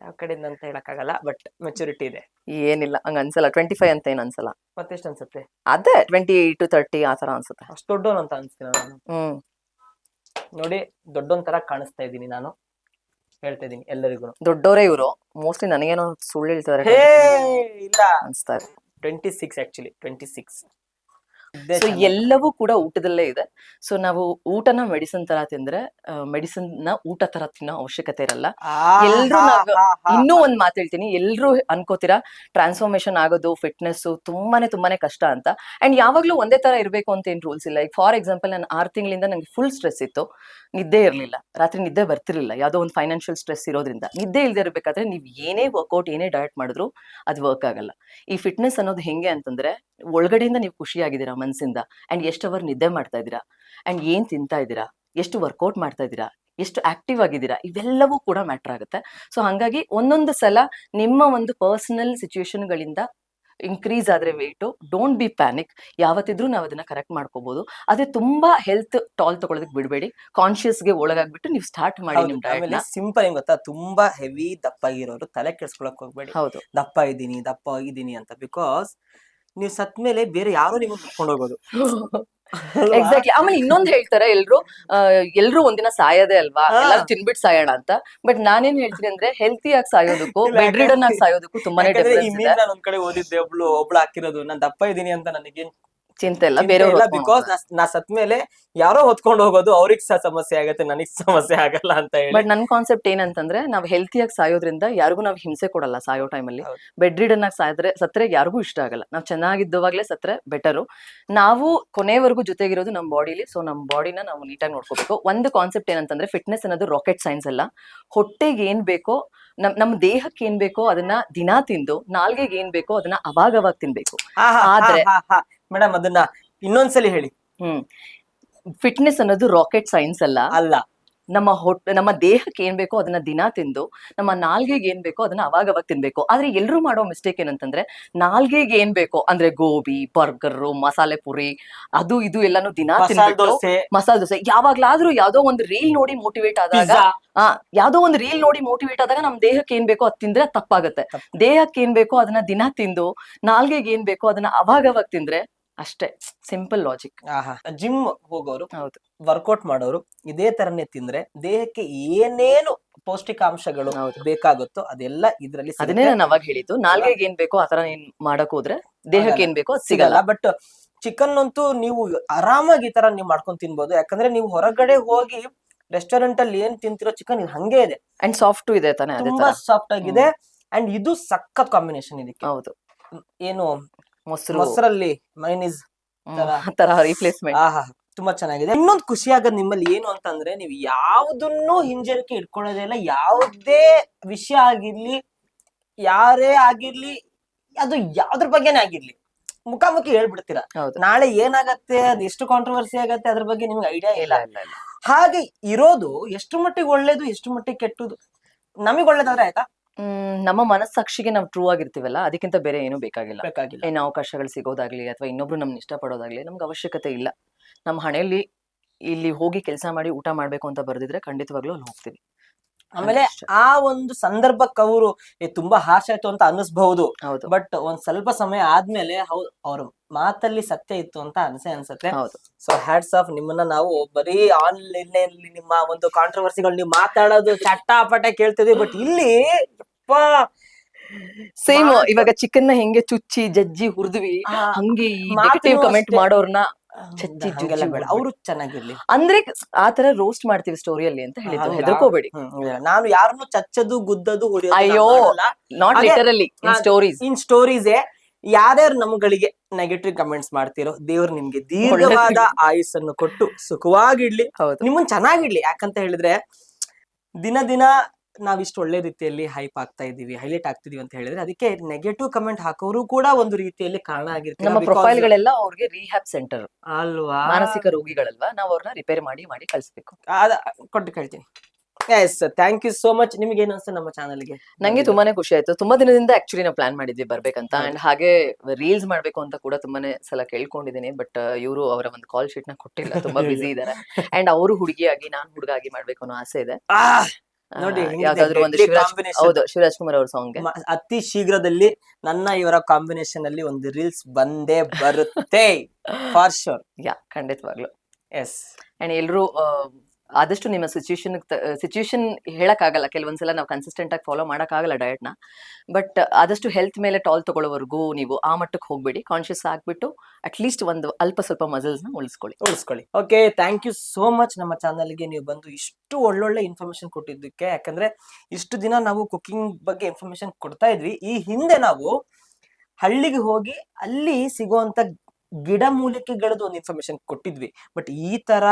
ಯಾವ ಕಡೆಯಿಂದ ಅಂತ ಹೇಳಕ್ಕಾಗಲ್ಲ ಬಟ್ ಮೆಚುರಿಟಿ ಇದೆ. ಏನಿಲ್ಲ ಹಂಗ ಅನ್ಸಲ್ಲ. ಟ್ವೆಂಟಿ ಫೈವ್ ಅಂತ ಏನ್ ಅನ್ಸಲ್ಲ. ಮತ್ತೆಷ್ಟು ಅನ್ಸುತ್ತೆ? ಅದೇ ಟ್ವೆಂಟಿ ಟು ತರ್ಟಿ ಆ ತರ ಅನ್ಸುತ್ತೆ. ಅಷ್ಟು ದೊಡ್ಡೋನ್ ಅಂತ ಅನ್ಸ್ತೀನಿ ನಾನು. ಹ್ಮ್. ನೋಡಿ ದೊಡ್ಡೊಂದ್ ತರ ಕಾಣಿಸ್ತಾ ಇದ್ದೀನಿ ನಾನು. ಹೇಳ್ತಾ ಇದ್ದೀನಿ ಎಲ್ಲರಿಗೂ ದೊಡ್ಡವರೇ ಇವರು. ಮೋಸ್ಟ್ಲಿ ನನಗೇನೋ ಸುಳ್ಳು ಹೇಳ್ತಾರೆ ಇಲ್ಲ. ಅನ್ಸ್ತಾ ಇದೆ. Twenty six actually twenty six so ಎಲ್ಲವೂ ಕೂಡ ಊಟದಲ್ಲೇ ಇದೆ. ಸೊ ನಾವು ಊಟನ ಮೆಡಿಸಿನ್ ತರ ತಿಂದ್ರೆ ಮೆಡಿಸಿನ್ನ ಊಟ ತರ ತಿನ್ನೋ ಅವಶ್ಯಕತೆ ಇರಲ್ಲ. ಎಲ್ಲರೂ ನಾವ್- ಇನ್ನೂ ಒಂದ್ ಮಾತು ಹೇಳ್ತೀನಿ. ಎಲ್ರು ಅನ್ಕೋತೀರಾ ಟ್ರಾನ್ಸ್ಫಾರ್ಮೇಶನ್ ಆಗೋದು ಫಿಟ್ನೆಸ್ ತುಂಬಾನೇ ತುಂಬಾನೇ ಕಷ್ಟ ಅಂತ. ಅಂಡ್ ಯಾವಾಗ್ಲೂ ಒಂದೇ ತರ ಇರಬೇಕು ಅಂತ ಏನ್ ರೂಲ್ಸ್ ಇಲ್ಲ. ಈಗ ಫಾರ್ ಎಕ್ಸಾಂಪಲ್ ನಾನು ಆರ್ ತಿಂಗಳಿಂದ ನಂಗೆ ಫುಲ್ ಸ್ಟ್ರೆಸ್ ಇತ್ತು. ನಿದ್ದೆ ಇರಲಿಲ್ಲ. ರಾತ್ರಿ ನಿದ್ದೆ ಬರ್ತಿರ್ಲಿಲ್ಲ. ಯಾವುದೋ ಒಂದು ಫೈನಾನ್ಷಿಯಲ್ ಸ್ಟ್ರೆಸ್ ಇರೋದ್ರಿಂದ. ನಿದ್ದೆ ಇಲ್ಲದೆ ಇರಬೇಕಾದ್ರೆ ನೀವು ಏನೇ ವರ್ಕೌಟ್ ಏನೇ ಡಯಟ್ ಮಾಡಿದ್ರು ಅದು ವರ್ಕ್ ಆಗಲ್ಲ. ಈ ಫಿಟ್ನೆಸ್ ಅನ್ನೋದು ಹೆಂಗೆ ಅಂತಂದ್ರೆ ಒಳಗಡೆಯಿಂದ ನೀವು ಖುಷಿಯಾಗಿದ್ದೀರಾ ಮನಸ್ಸಿಂದ ಅಂಡ್ ಎಷ್ಟು ಅವರ್ ನಿದ್ದೆ ಮಾಡ್ತಾ ಇದ್ದೀರಾ? ಅಂಡ್ ಏನು ತಿಂತಾ ಇದ್ದೀರಾ? ಎಷ್ಟು ವರ್ಕೌಟ್ ಮಾಡ್ತಾ ಇದ್ದೀರಾ? ಎಷ್ಟು ಆಕ್ಟಿವ್ ಆಗಿದ್ದೀರಾ? ಇವೆಲ್ಲವೂ ಕೂಡ ಮ್ಯಾಟರ್ ಆಗುತ್ತೆ. ಸೊ ಹಾಗಾಗಿ ಒಂದೊಂದು ಸಲ ನಿಮ್ಮ ಒಂದು ಪರ್ಸನಲ್ ಸಿಚುವೇಶನ್ಗಳಿಂದ ಇನ್ಕ್ರೀಸ್ ಆದ್ರೆ ವೆಯ್ಟು ಡೋಂಟ್ ಬಿ ಪ್ಯಾನಿಕ್ ಯಾವತ್ತಿದ್ರೂ ನಾವು ಅದನ್ನ ಕರೆಕ್ಟ್ ಮಾಡ್ಕೋಬೋದು. ಅದೇ ತುಂಬಾ ಹೆಲ್ತ್ ಟಾಲ್ ತೊಗೊಳೋದಕ್ಕೆ ಬಿಡಬೇಡಿ. ಕಾನ್ಶಿಯಸ್ಗೆ ಒಳಗಾಗ್ಬಿಟ್ಟು ನೀವು ಸ್ಟಾರ್ಟ್ ಮಾಡಿ ನಿಮ್ಮ ಡಯಟ್ ಸಿಂಪಲ್ ಏನು ಗೊತ್ತಾ? ತುಂಬಾ ಹೆವಿ ದಪ್ಪ ಆಗಿರೋರು ತಲೆ ಕೆಡ್ಸ್ಕೊಳಕ್ ಹೋಗ್ಬೇಡಿ. ಹೌದು. ದಪ್ಪ ಇದ್ದೀನಿ ದಪ್ಪ ಆಗಿದ್ದೀನಿ ಅಂತ. ಬಿಕಾಸ್ ನೀವು ಸತ್ ಮೇಲೆ ಬೇರೆ ಯಾರು ನಿಮ್ಮನ್ನ ಕರ್ಕೊಂಡು ಹೋಗೋದು? ಎಕ್ಸಾಕ್ಟ್ಲಿ ಆಮೇಲೆ ಇನ್ನೊಂದ್ ಹೇಳ್ತಾರೆ ಎಲ್ರು ಎಲ್ರು ಒಂದಿನ ಸಾಯೋದೇ ಅಲ್ವಾ. ಎಲ್ಲರೂ ತಿನ್ಬಿಟ್ಟು ಸಾಯೋಣ ಅಂತ. ಬಟ್ ನಾನೇನ್ ಹೇಳ್ತೀನಿ ಅಂದ್ರೆ ಹೆಲ್ತಿ ಆಗಿ ಸಾಯೋದಕ್ಕೂ ಬೆಡ್ ರಿಡನ್ ಆಗಿ ಸಾಯೋದಕ್ಕೂ ತುಂಬಾನೇ ಡಿಫ್ರೆನ್ಸ್ ಇದೆ. ನಾನು ಒಂದ್ ಕಡೆ ಓದಿದ್ದೆ ಒಬ್ಳು ಒಬ್ಳು ಹಾಕಿರೋದು. ನಾನ್ ದಪ್ಪ ಇದೀನಿ ಅಂತ ನನಗೆ ಚಿಂತೆ ಇಲ್ಲ ಬೇರೆ ಬಿಕಾಸ್ ನಾ ಸತ್ ಮೇಲೆ ಯಾರೋ ಹೊತ್ಕೊಂಡು ಹೋಗೋದು ಅವ್ರಿಗ್ ಸಹ ಸಮಸ್ಯೆ ಆಗತ್ತೆ ನನಗ್ ಸಮಸ್ಯೆ ಆಗಲ್ಲ ಅಂತ ಹೇಳಿ. ಬಟ್ ನನ್ ಕಾನ್ಸೆಪ್ಟ್ ಏನಂತಂದ್ರೆ ನಾವ್ ಹೆಲ್ತಿಯಾಗಿ ಸಾಯೋದ್ರಿಂದ ಯಾರಿಗೂ ನಾವ್ ಹಿಂಸೆ ಕೊಡಲ್ಲ ಸಾಯೋ ಟೈಮಲ್ಲಿ ಅಲ್ಲಿ. ಬೆಡ್ ರಿಡನ್ ಆಗಿ ಸಾಯಿದ್ರೆ ಸತ್ರೆ ಯಾರಿಗೂ ಇಷ್ಟ ಆಗಲ್ಲ. ನಾವ್ ಚೆನ್ನಾಗಿದ್ದವಾಗ್ಲೇ ಸತ್ರೆ ಬೆಟರು ನಾವು ಕೊನೆವರೆಗೂ ಜೊತೆಗಿರೋದು ನಮ್ ಬಾಡಿಲಿ ಸೊ ನಮ್ ಬಾಡಿನ ನಾವು ನೀಟಾಗಿ ನೋಡ್ಕೋಬೇಕು. ಒಂದು ಕಾನ್ಸೆಪ್ಟ್ ಏನಂತಂದ್ರೆ ಫಿಟ್ನೆಸ್ ಅನ್ನೋದು ರಾಕೆಟ್ ಸೈನ್ಸ್ ಅಲ್ಲ. ಹೊಟ್ಟೆಗೆ ಏನ್ ಬೇಕೋ ನಮ್ ನಮ್ ದೇಹಕ್ಕೆ ಏನ್ ಬೇಕೋ ಅದನ್ನ ದಿನಾ ತಿಂದು ನಾಲ್ಗೆಗೆ ಏನ್ ಬೇಕೋ ಅದನ್ನ ಅವಾಗ ಅವಾಗ ತಿನ್ಬೇಕು ಆದ್ರೆ- ಮೇಡಮ್ ಅದನ್ನ ಇನ್ನೊಂದ್ಸಲಿ ಹೇಳಿ. ಹ್ಮ್. ಫಿಟ್ನೆಸ್ ಅನ್ನೋದು ರಾಕೆಟ್ ಸೈನ್ಸ್ ಅಲ್ಲ. ಅಲ್ಲ. ನಮ್ಮ ಹೊಟ್ಟೆ ನಮ್ಮ ದೇಹಕ್ಕೆ ಏನ್ ಬೇಕೋ ಅದನ್ನ ದಿನ ತಿಂದು ನಮ್ಮ ನಾಲ್ಗೆಗೆ ಏನ್ ಬೇಕೋ ಅದನ್ನ ಅವಾಗ ಅವಾಗ ತಿನ್ಬೇಕು. ಆದ್ರೆ ಎಲ್ರು ಮಾಡೋ ಮಿಸ್ಟೇಕ್ ಏನಂತಂದ್ರೆ ನಾಲ್ಗೆಗೆ ಏನ್ ಬೇಕೋ ಅಂದ್ರೆ ಗೋಬಿ ಬರ್ಗರ್ ಮಸಾಲೆ ಪುರಿ ಅದು ಇದು ಎಲ್ಲಾನು ದಿನ ತಿನ್ಬೇಕು ದೋಸೆ. ಮಸಾಲೆ ದೋಸೆ. ಯಾವಾಗ್ಲಾದ್ರೂ ಯಾವ್ದೋ ಒಂದು ರೀಲ್ ನೋಡಿ ಮೋಟಿವೇಟ್ ಆದಾಗ ಆ ಯಾವ್ದೋ ಒಂದು ರೀಲ್ ನೋಡಿ ಮೋಟಿವೇಟ್ ಆದಾಗ ನಮ್ ದೇಹಕ್ಕೆ ಏನ್ ಬೇಕೋ ಅದ್ ತಿಂದ್ರೆ ತಪ್ಪಾಗತ್ತೆ. ದೇಹಕ್ಕೆ ಏನ್ ಬೇಕೋ ಅದನ್ನ ದಿನ ತಿಂದು ನಾಲ್ಗೆಗೆ ಏನ್ ಬೇಕೋ ಅದನ್ನ ಅವಾಗ ಅವಾಗ ತಿಂದ್ರೆ ಅಷ್ಟೇ ಸಿಂಪಲ್ ಲಾಜಿಕ್. ಜಿಮ್ ಹೋಗೋರು ಹೌದು. ವರ್ಕೌಟ್ ಮಾಡೋರು ಇದೇ ತರನೇ ತಿಂದ್ರೆ ದೇಹಕ್ಕೆ ಏನೇನು ಪೌಷ್ಟಿಕಾಂಶಗಳು ಬೇಕಾಗುತ್ತೋ ಅದೆಲ್ಲ ಇದ್ರಲ್ಲಿ ಅದನ್ನೇ ನಾನು ಅವಾಗ ಹೇಳಿದ್ದು. ನಾಲ್ಗೆಗೆ ಏನ್ ಬೇಕೋ ಆತರ ಏನ್ ಮಾಡಕ್ ಹೋದ್ರೆ ದೇಹಕ್ಕೆ ಏನ್ ಬೇಕೋ ಅದ್ ಸಿಗಲ್ಲ. ಬಟ್ ಚಿಕನ್ ಅಂತೂ ನೀವು ಆರಾಮಾಗಿ ಈ ತರ ನೀವು ಮಾಡ್ಕೊಂಡ್ ತಿನ್ಬೋದು. ಯಾಕಂದ್ರೆ ನೀವು ಹೊರಗಡೆ ಹೋಗಿ ರೆಸ್ಟೋರೆಂಟ್ ಅಲ್ಲಿ ಏನ್ ತಿಂತಿರೋ ಚಿಕನ್ ಇದು ಹಂಗೆ ಇದೆ. ಅಂಡ್ ಸಾಫ್ಟ್ ಇದೆ ತಾನೆ ಅದೇ ತುಂಬಾ ಸಾಫ್ಟ್ ಆಗಿದೆ. ಅಂಡ್ ಇದು ಸಖತ್ ಕಾಂಬಿನೇಷನ್ ಇದಕ್ಕೆ. ಹೌದು. ಏನು ಮೊಸರು. ಮೊಸರಲ್ಲಿ ಮೈನೀಸ್ ತರ. ರಿಪ್ಲೇಸ್ಮೆಂಟ್ ಆಹಾ ತುಂಬಾ ಚೆನ್ನಾಗಿದೆ. ಇನ್ನೊಂದು ಖುಷಿ ಆಗೋದು ನಿಮ್ಮಲ್ಲಿ ಏನು ಅಂತಂದ್ರೆ ನೀವು ಯಾವುದನ್ನು ಹಿಂಜರಿಕೆ ಇಟ್ಕೊಳ್ಳೋದೇ ಇಲ್ಲ. ಯಾವುದೇ ವಿಷಯ ಆಗಿರ್ಲಿ ಯಾರೇ ಆಗಿರ್ಲಿ ಅದು ಯಾವ್ದ್ರ ಬಗ್ಗೆನೇ ಆಗಿರ್ಲಿ ಮುಖಾಮುಖಿ ಹೇಳ್ಬಿಡ್ತೀರಾ? ನಾಳೆ ಏನಾಗತ್ತೆ ಅದ್ ಎಷ್ಟು ಕಾಂಟ್ರವರ್ಸಿ ಆಗತ್ತೆ ಅದ್ರ ಬಗ್ಗೆ ನಿಮ್ಗೆ ಐಡಿಯಾ ಇಲ್ಲ ಹಾಗೆ ಇರೋದು ಎಷ್ಟು ಮಟ್ಟಿಗೆ ಒಳ್ಳೇದು ಎಷ್ಟು ಮಟ್ಟಿಗೆ ಕೆಟ್ಟದು ನಮಗೆ ಒಳ್ಳೇದಾದ್ರೆ ಆಯ್ತಾ? ನಮ್ಮ ಮನಸ್ಸಾಕ್ಷಿಗೆ ನಾವು ಟ್ರೂ ಆಗಿರ್ತೀವಲ್ಲ ಅದಕ್ಕಿಂತ ಬೇರೆ ಏನು ಬೇಕಾಗಿಲ್ಲ. ಬೇಕಾಗಿಲ್ಲ. ಏನ್ ಅವಕಾಶಗಳು ಸಿಗೋದಾಗ್ಲಿ ಅಥವಾ ಇನ್ನೊಬ್ರು ನಮ್ನ ಇಷ್ಟಪಡೋದಾಗ್ಲಿ ನಮ್ಗೆ ಅವಶ್ಯಕತೆ ಇಲ್ಲ. ನಮ್ಮ ಹಣೆಯಲ್ಲಿ ಇಲ್ಲಿ ಹೋಗಿ ಕೆಲಸ ಮಾಡಿ ಊಟ ಮಾಡ್ಬೇಕು ಅಂತ ಬರ್ದಿದ್ರೆ ಖಂಡಿತವಾಗ್ಲೂ ಅಲ್ಲಿ ಹೋಗ್ತೀವಿ. ಆಮೇಲೆ ಆ ಒಂದು ಸಂದರ್ಭಕ್ಕೆ ಅವರು ತುಂಬಾ ಹಾರ್ಶ್ ಆಯ್ತು ಅಂತ ಅನಿಸ್ಬಹುದು ಹೌದು. ಬಟ್ ಒಂದ್ ಸ್ವಲ್ಪ ಸಮಯ ಆದ್ಮೇಲೆ ಅವ್ರ ಮಾತಲ್ಲಿ ಸತ್ಯ ಇತ್ತು ಅಂತ ಅನ್ಸೆ ಅನ್ಸತ್ತೆ. ಸೊ ಹ್ಯಾಟ್ಸ್ ಆಫ್ ನಿಮ್ಮನ್ನ ನಾವು ಬರೀ ಆನ್ಲೈನ್ ಅಲ್ಲಿ ನಿಮ್ಮ ಒಂದು ಕಾಂಟ್ರವರ್ಸಿಗಳು ನೀವು ಮಾತಾಡೋದು ಚಟ್ಟಾಪಟ ಕೇಳ್ತಿದ್ವಿ. ಬಟ್ ಇಲ್ಲಿ ಸೇಮ್ ಇವಾಗ ಚಿಕನ್ ಹೆಂಗೆ ಚುಚ್ಚಿ ಜಜ್ಜಿ ಹುರಿದ್ವಿ ಹಂಗೆ ಕಮೆಂಟ್ ಅಷ್ಟೇ. ಹಂಗೆಲ್ಲ ಬೇಡ. ಅವರು ಚೆನ್ನಾಗಿರ್ಲಿ. ಅಂದ್ರೆ ಆ ತರ ರೋಸ್ಟ್ ಮಾಡ್ತೀವಿ ಸ್ಟೋರಿಯಲ್ಲಿ ಅಂತ ಹೇಳಿದ್ರು? ಹೆದರ್ಕೋಬೇಡಿ. ನಾನು ಯಾರನ್ನು ಚಚ್ಚದು ಗುದ್ದದು ಹೊಡಿಯೋದು ಅಯ್ಯೋ. ನಾಟ್ ಅದೇ, ಲಿಟರಲಿ ಇನ್ ಸ್ಟೋರೀಸ್ ಇನ್ ಸ್ಟೋರೀಸೇ ಯಾರ್ಯಾರು ನಮ್ಗಳಿಗೆ ನೆಗೆಟಿವ್ ಕಮೆಂಟ್ಸ್ ಮಾಡ್ತಿರೋ ದೇವ್ರು ನಿಮ್ಗೆ ದೀರ್ಘವಾದ ಆಯುಸ್ಸನ್ನು ಕೊಟ್ಟು ಸುಖವಾಗಿಡ್ಲಿ ಹೌದು. ನಿಮ್ಮನ್ ಚೆನ್ನಾಗಿಡ್ಲಿ ಯಾಕಂತ ಹೇಳಿದ್ರೆ ದಿನ ದಿನ ನಾವ್ ಇಷ್ಟು ಒಳ್ಳೆ ರೀತಿಯಲ್ಲಿ ಹೈಪ್ ಆಗ್ತಾ ಇದೀವಿ ಹೈಲೈಟ್ ಆಗ್ತಿದೀವಿ ಅಂತ ಹೇಳಿದ್ರೆ ಅದಕ್ಕೆ ನೆಗೆಟಿವ್ ಕಮೆಂಟ್ ಹಾಕೋರು ಕೂಡ ಒಂದು ರೀತಿಯಲ್ಲಿ ಕಾರಣ ಆಗಿರ್ತಾರೆ. ನಮ್ಮ ಪ್ರೊಫೈಲ್ಗಳೆಲ್ಲ ಪ್ರೊಫೈಲ್ ಗಳೆಲ್ಲ ಅವ್ರಿಗೆ ರಿಹ್ಯಾಬ್ ಸೆಂಟರ್ ಅಲ್ವಾ? ಮಾನಸಿಕ ರೋಗಿಗಳಲ್ವಾ? ನಾವು ಅವ್ರನ್ನ ರಿಪೇರ್ ಮಾಡಿ ಮಾಡಿ ಕಳಿಸ್ಬೇಕು. ಅದ ಕೊಟ್ಟು ಕೇಳ್ತೀನಿ. Yes thank you so much ನಿಮ್ಗೆ ಏನು ಅನ್ಸುತ್ತೆ ನಮ್ಮ ಚಾನಲ್ಗೆ ನಂಗೆ ತುಂಬಾನೇ ಖುಷಿ ಆಯ್ತು. ತುಂಬಾ ದಿನದಿಂದ ಆಕ್ಚುಲಿ ನಾವು ಪ್ಲಾನ್ ಮಾಡಿದ್ವಿ ಬರ್ಬೇಕಂತ. ಅಂಡ್ ಹಾಗೆ ರೀಲ್ಸ್ ಮಾಡ್ಬೇಕು ಅಂತ ಕೂಡ ತುಂಬಾನೇ ಸಲ ಕೇಳ್ಕೊಂಡಿದ್ದೀನಿ. ಬಟ್ ಇವರು ಅವರ ಒಂದು ಕಾಲ್ ಶೀಟ್ನ ಕೊಟ್ಟಿಲ್ಲ. ತುಂಬಾ ಬಿಸಿ ಇದಾರೆ. ಅಂಡ್ ಅವರು ಹುಡುಗಿಯಾಗಿ ನಾನು ಹುಡುಗಾಗಿ ಮಾಡ್ಬೇಕು ಅನ್ನೋ ಆಸೆ ಇದೆ. ನೋಡಿ, ಯಾವ್ದಾದ್ರು ಒಂದು ಶಿವರಾಜ್ ಹೌದು ಶಿವರಾಜ್ ಕುಮಾರ್ ಅವ್ರ ಸಾಂಗ್ ಅತಿ ಶೀಘ್ರದಲ್ಲಿ ನನ್ನ ಇವರ ಕಾಂಬಿನೇಷನ್ ಅಲ್ಲಿ ಒಂದು ರೀಲ್ಸ್ ಬಂದೇ ಬರುತ್ತೆ. ಫಾರ್ ಶೋರ್ ಯಾ ಖಂಡಿತವಾಗ್ಲು. ಎಸ್ ಅಂಡ್ ಎಲ್ರು ಆದಷ್ಟು ನಿಮ್ಮ ಸಿಚುಯೇಷನ್ ಸಿಚುಯೇಷನ್ ಹೇಳಕ್ಕಾಗಲ್ಲ. ಕೆಲವೊಂದ್ಸಲ ನಾವು ಕನ್ಸಿಸ್ಟೆಂಟ್ ಆಗಿ ಫಾಲೋ ಮಾಡೋಕ್ಕಾಗಲ್ಲ ಡಯಟ್ನ. ಬಟ್ ಆದಷ್ಟು ಹೆಲ್ತ್ ಮೇಲೆ ಟಾಲ್ ತಗೊಳ್ಳೋವರೆಗೂ ನೀವು ಆ ಮಟ್ಟಕ್ಕೆ ಹೋಗ್ಬೇಡಿ. ಕಾನ್ಶಿಯಸ್ ಆಗಿಬಿಟ್ಟು ಅಟ್ ಲೀಸ್ಟ್ ಒಂದು ಅಲ್ಪ ಸ್ವಲ್ಪ ಮಸಲ್ಸ್ನ ಉಳಿಸ್ಕೊಳ್ಳಿ. ಉಳಿಸ್ಕೊಳ್ಳಿ. Okay thank you so much ನಮ್ಮ ಚಾನಲ್ಗೆ ನೀವು ಬಂದು ಇಷ್ಟು ಒಳ್ಳೊಳ್ಳೆ ಇನ್ಫಾರ್ಮೇಶನ್ ಕೊಟ್ಟಿದ್ದಕ್ಕೆ. ಯಾಕಂದ್ರೆ ಇಷ್ಟು ದಿನ ನಾವು ಕುಕಿಂಗ್ ಬಗ್ಗೆ ಇನ್ಫಾರ್ಮೇಶನ್ ಕೊಡ್ತಾ ಇದ್ವಿ. ಈ ಹಿಂದೆ ನಾವು ಹಳ್ಳಿಗೆ ಹೋಗಿ ಅಲ್ಲಿ ಸಿಗುವಂತ ಗಿಡ ಮೂಲಿಕೆಗಳದ್ದು ಒಂದು ಇನ್ಫಾರ್ಮೇಶನ್ ಕೊಟ್ಟಿದ್ವಿ. ಬಟ್ ಈ ತರ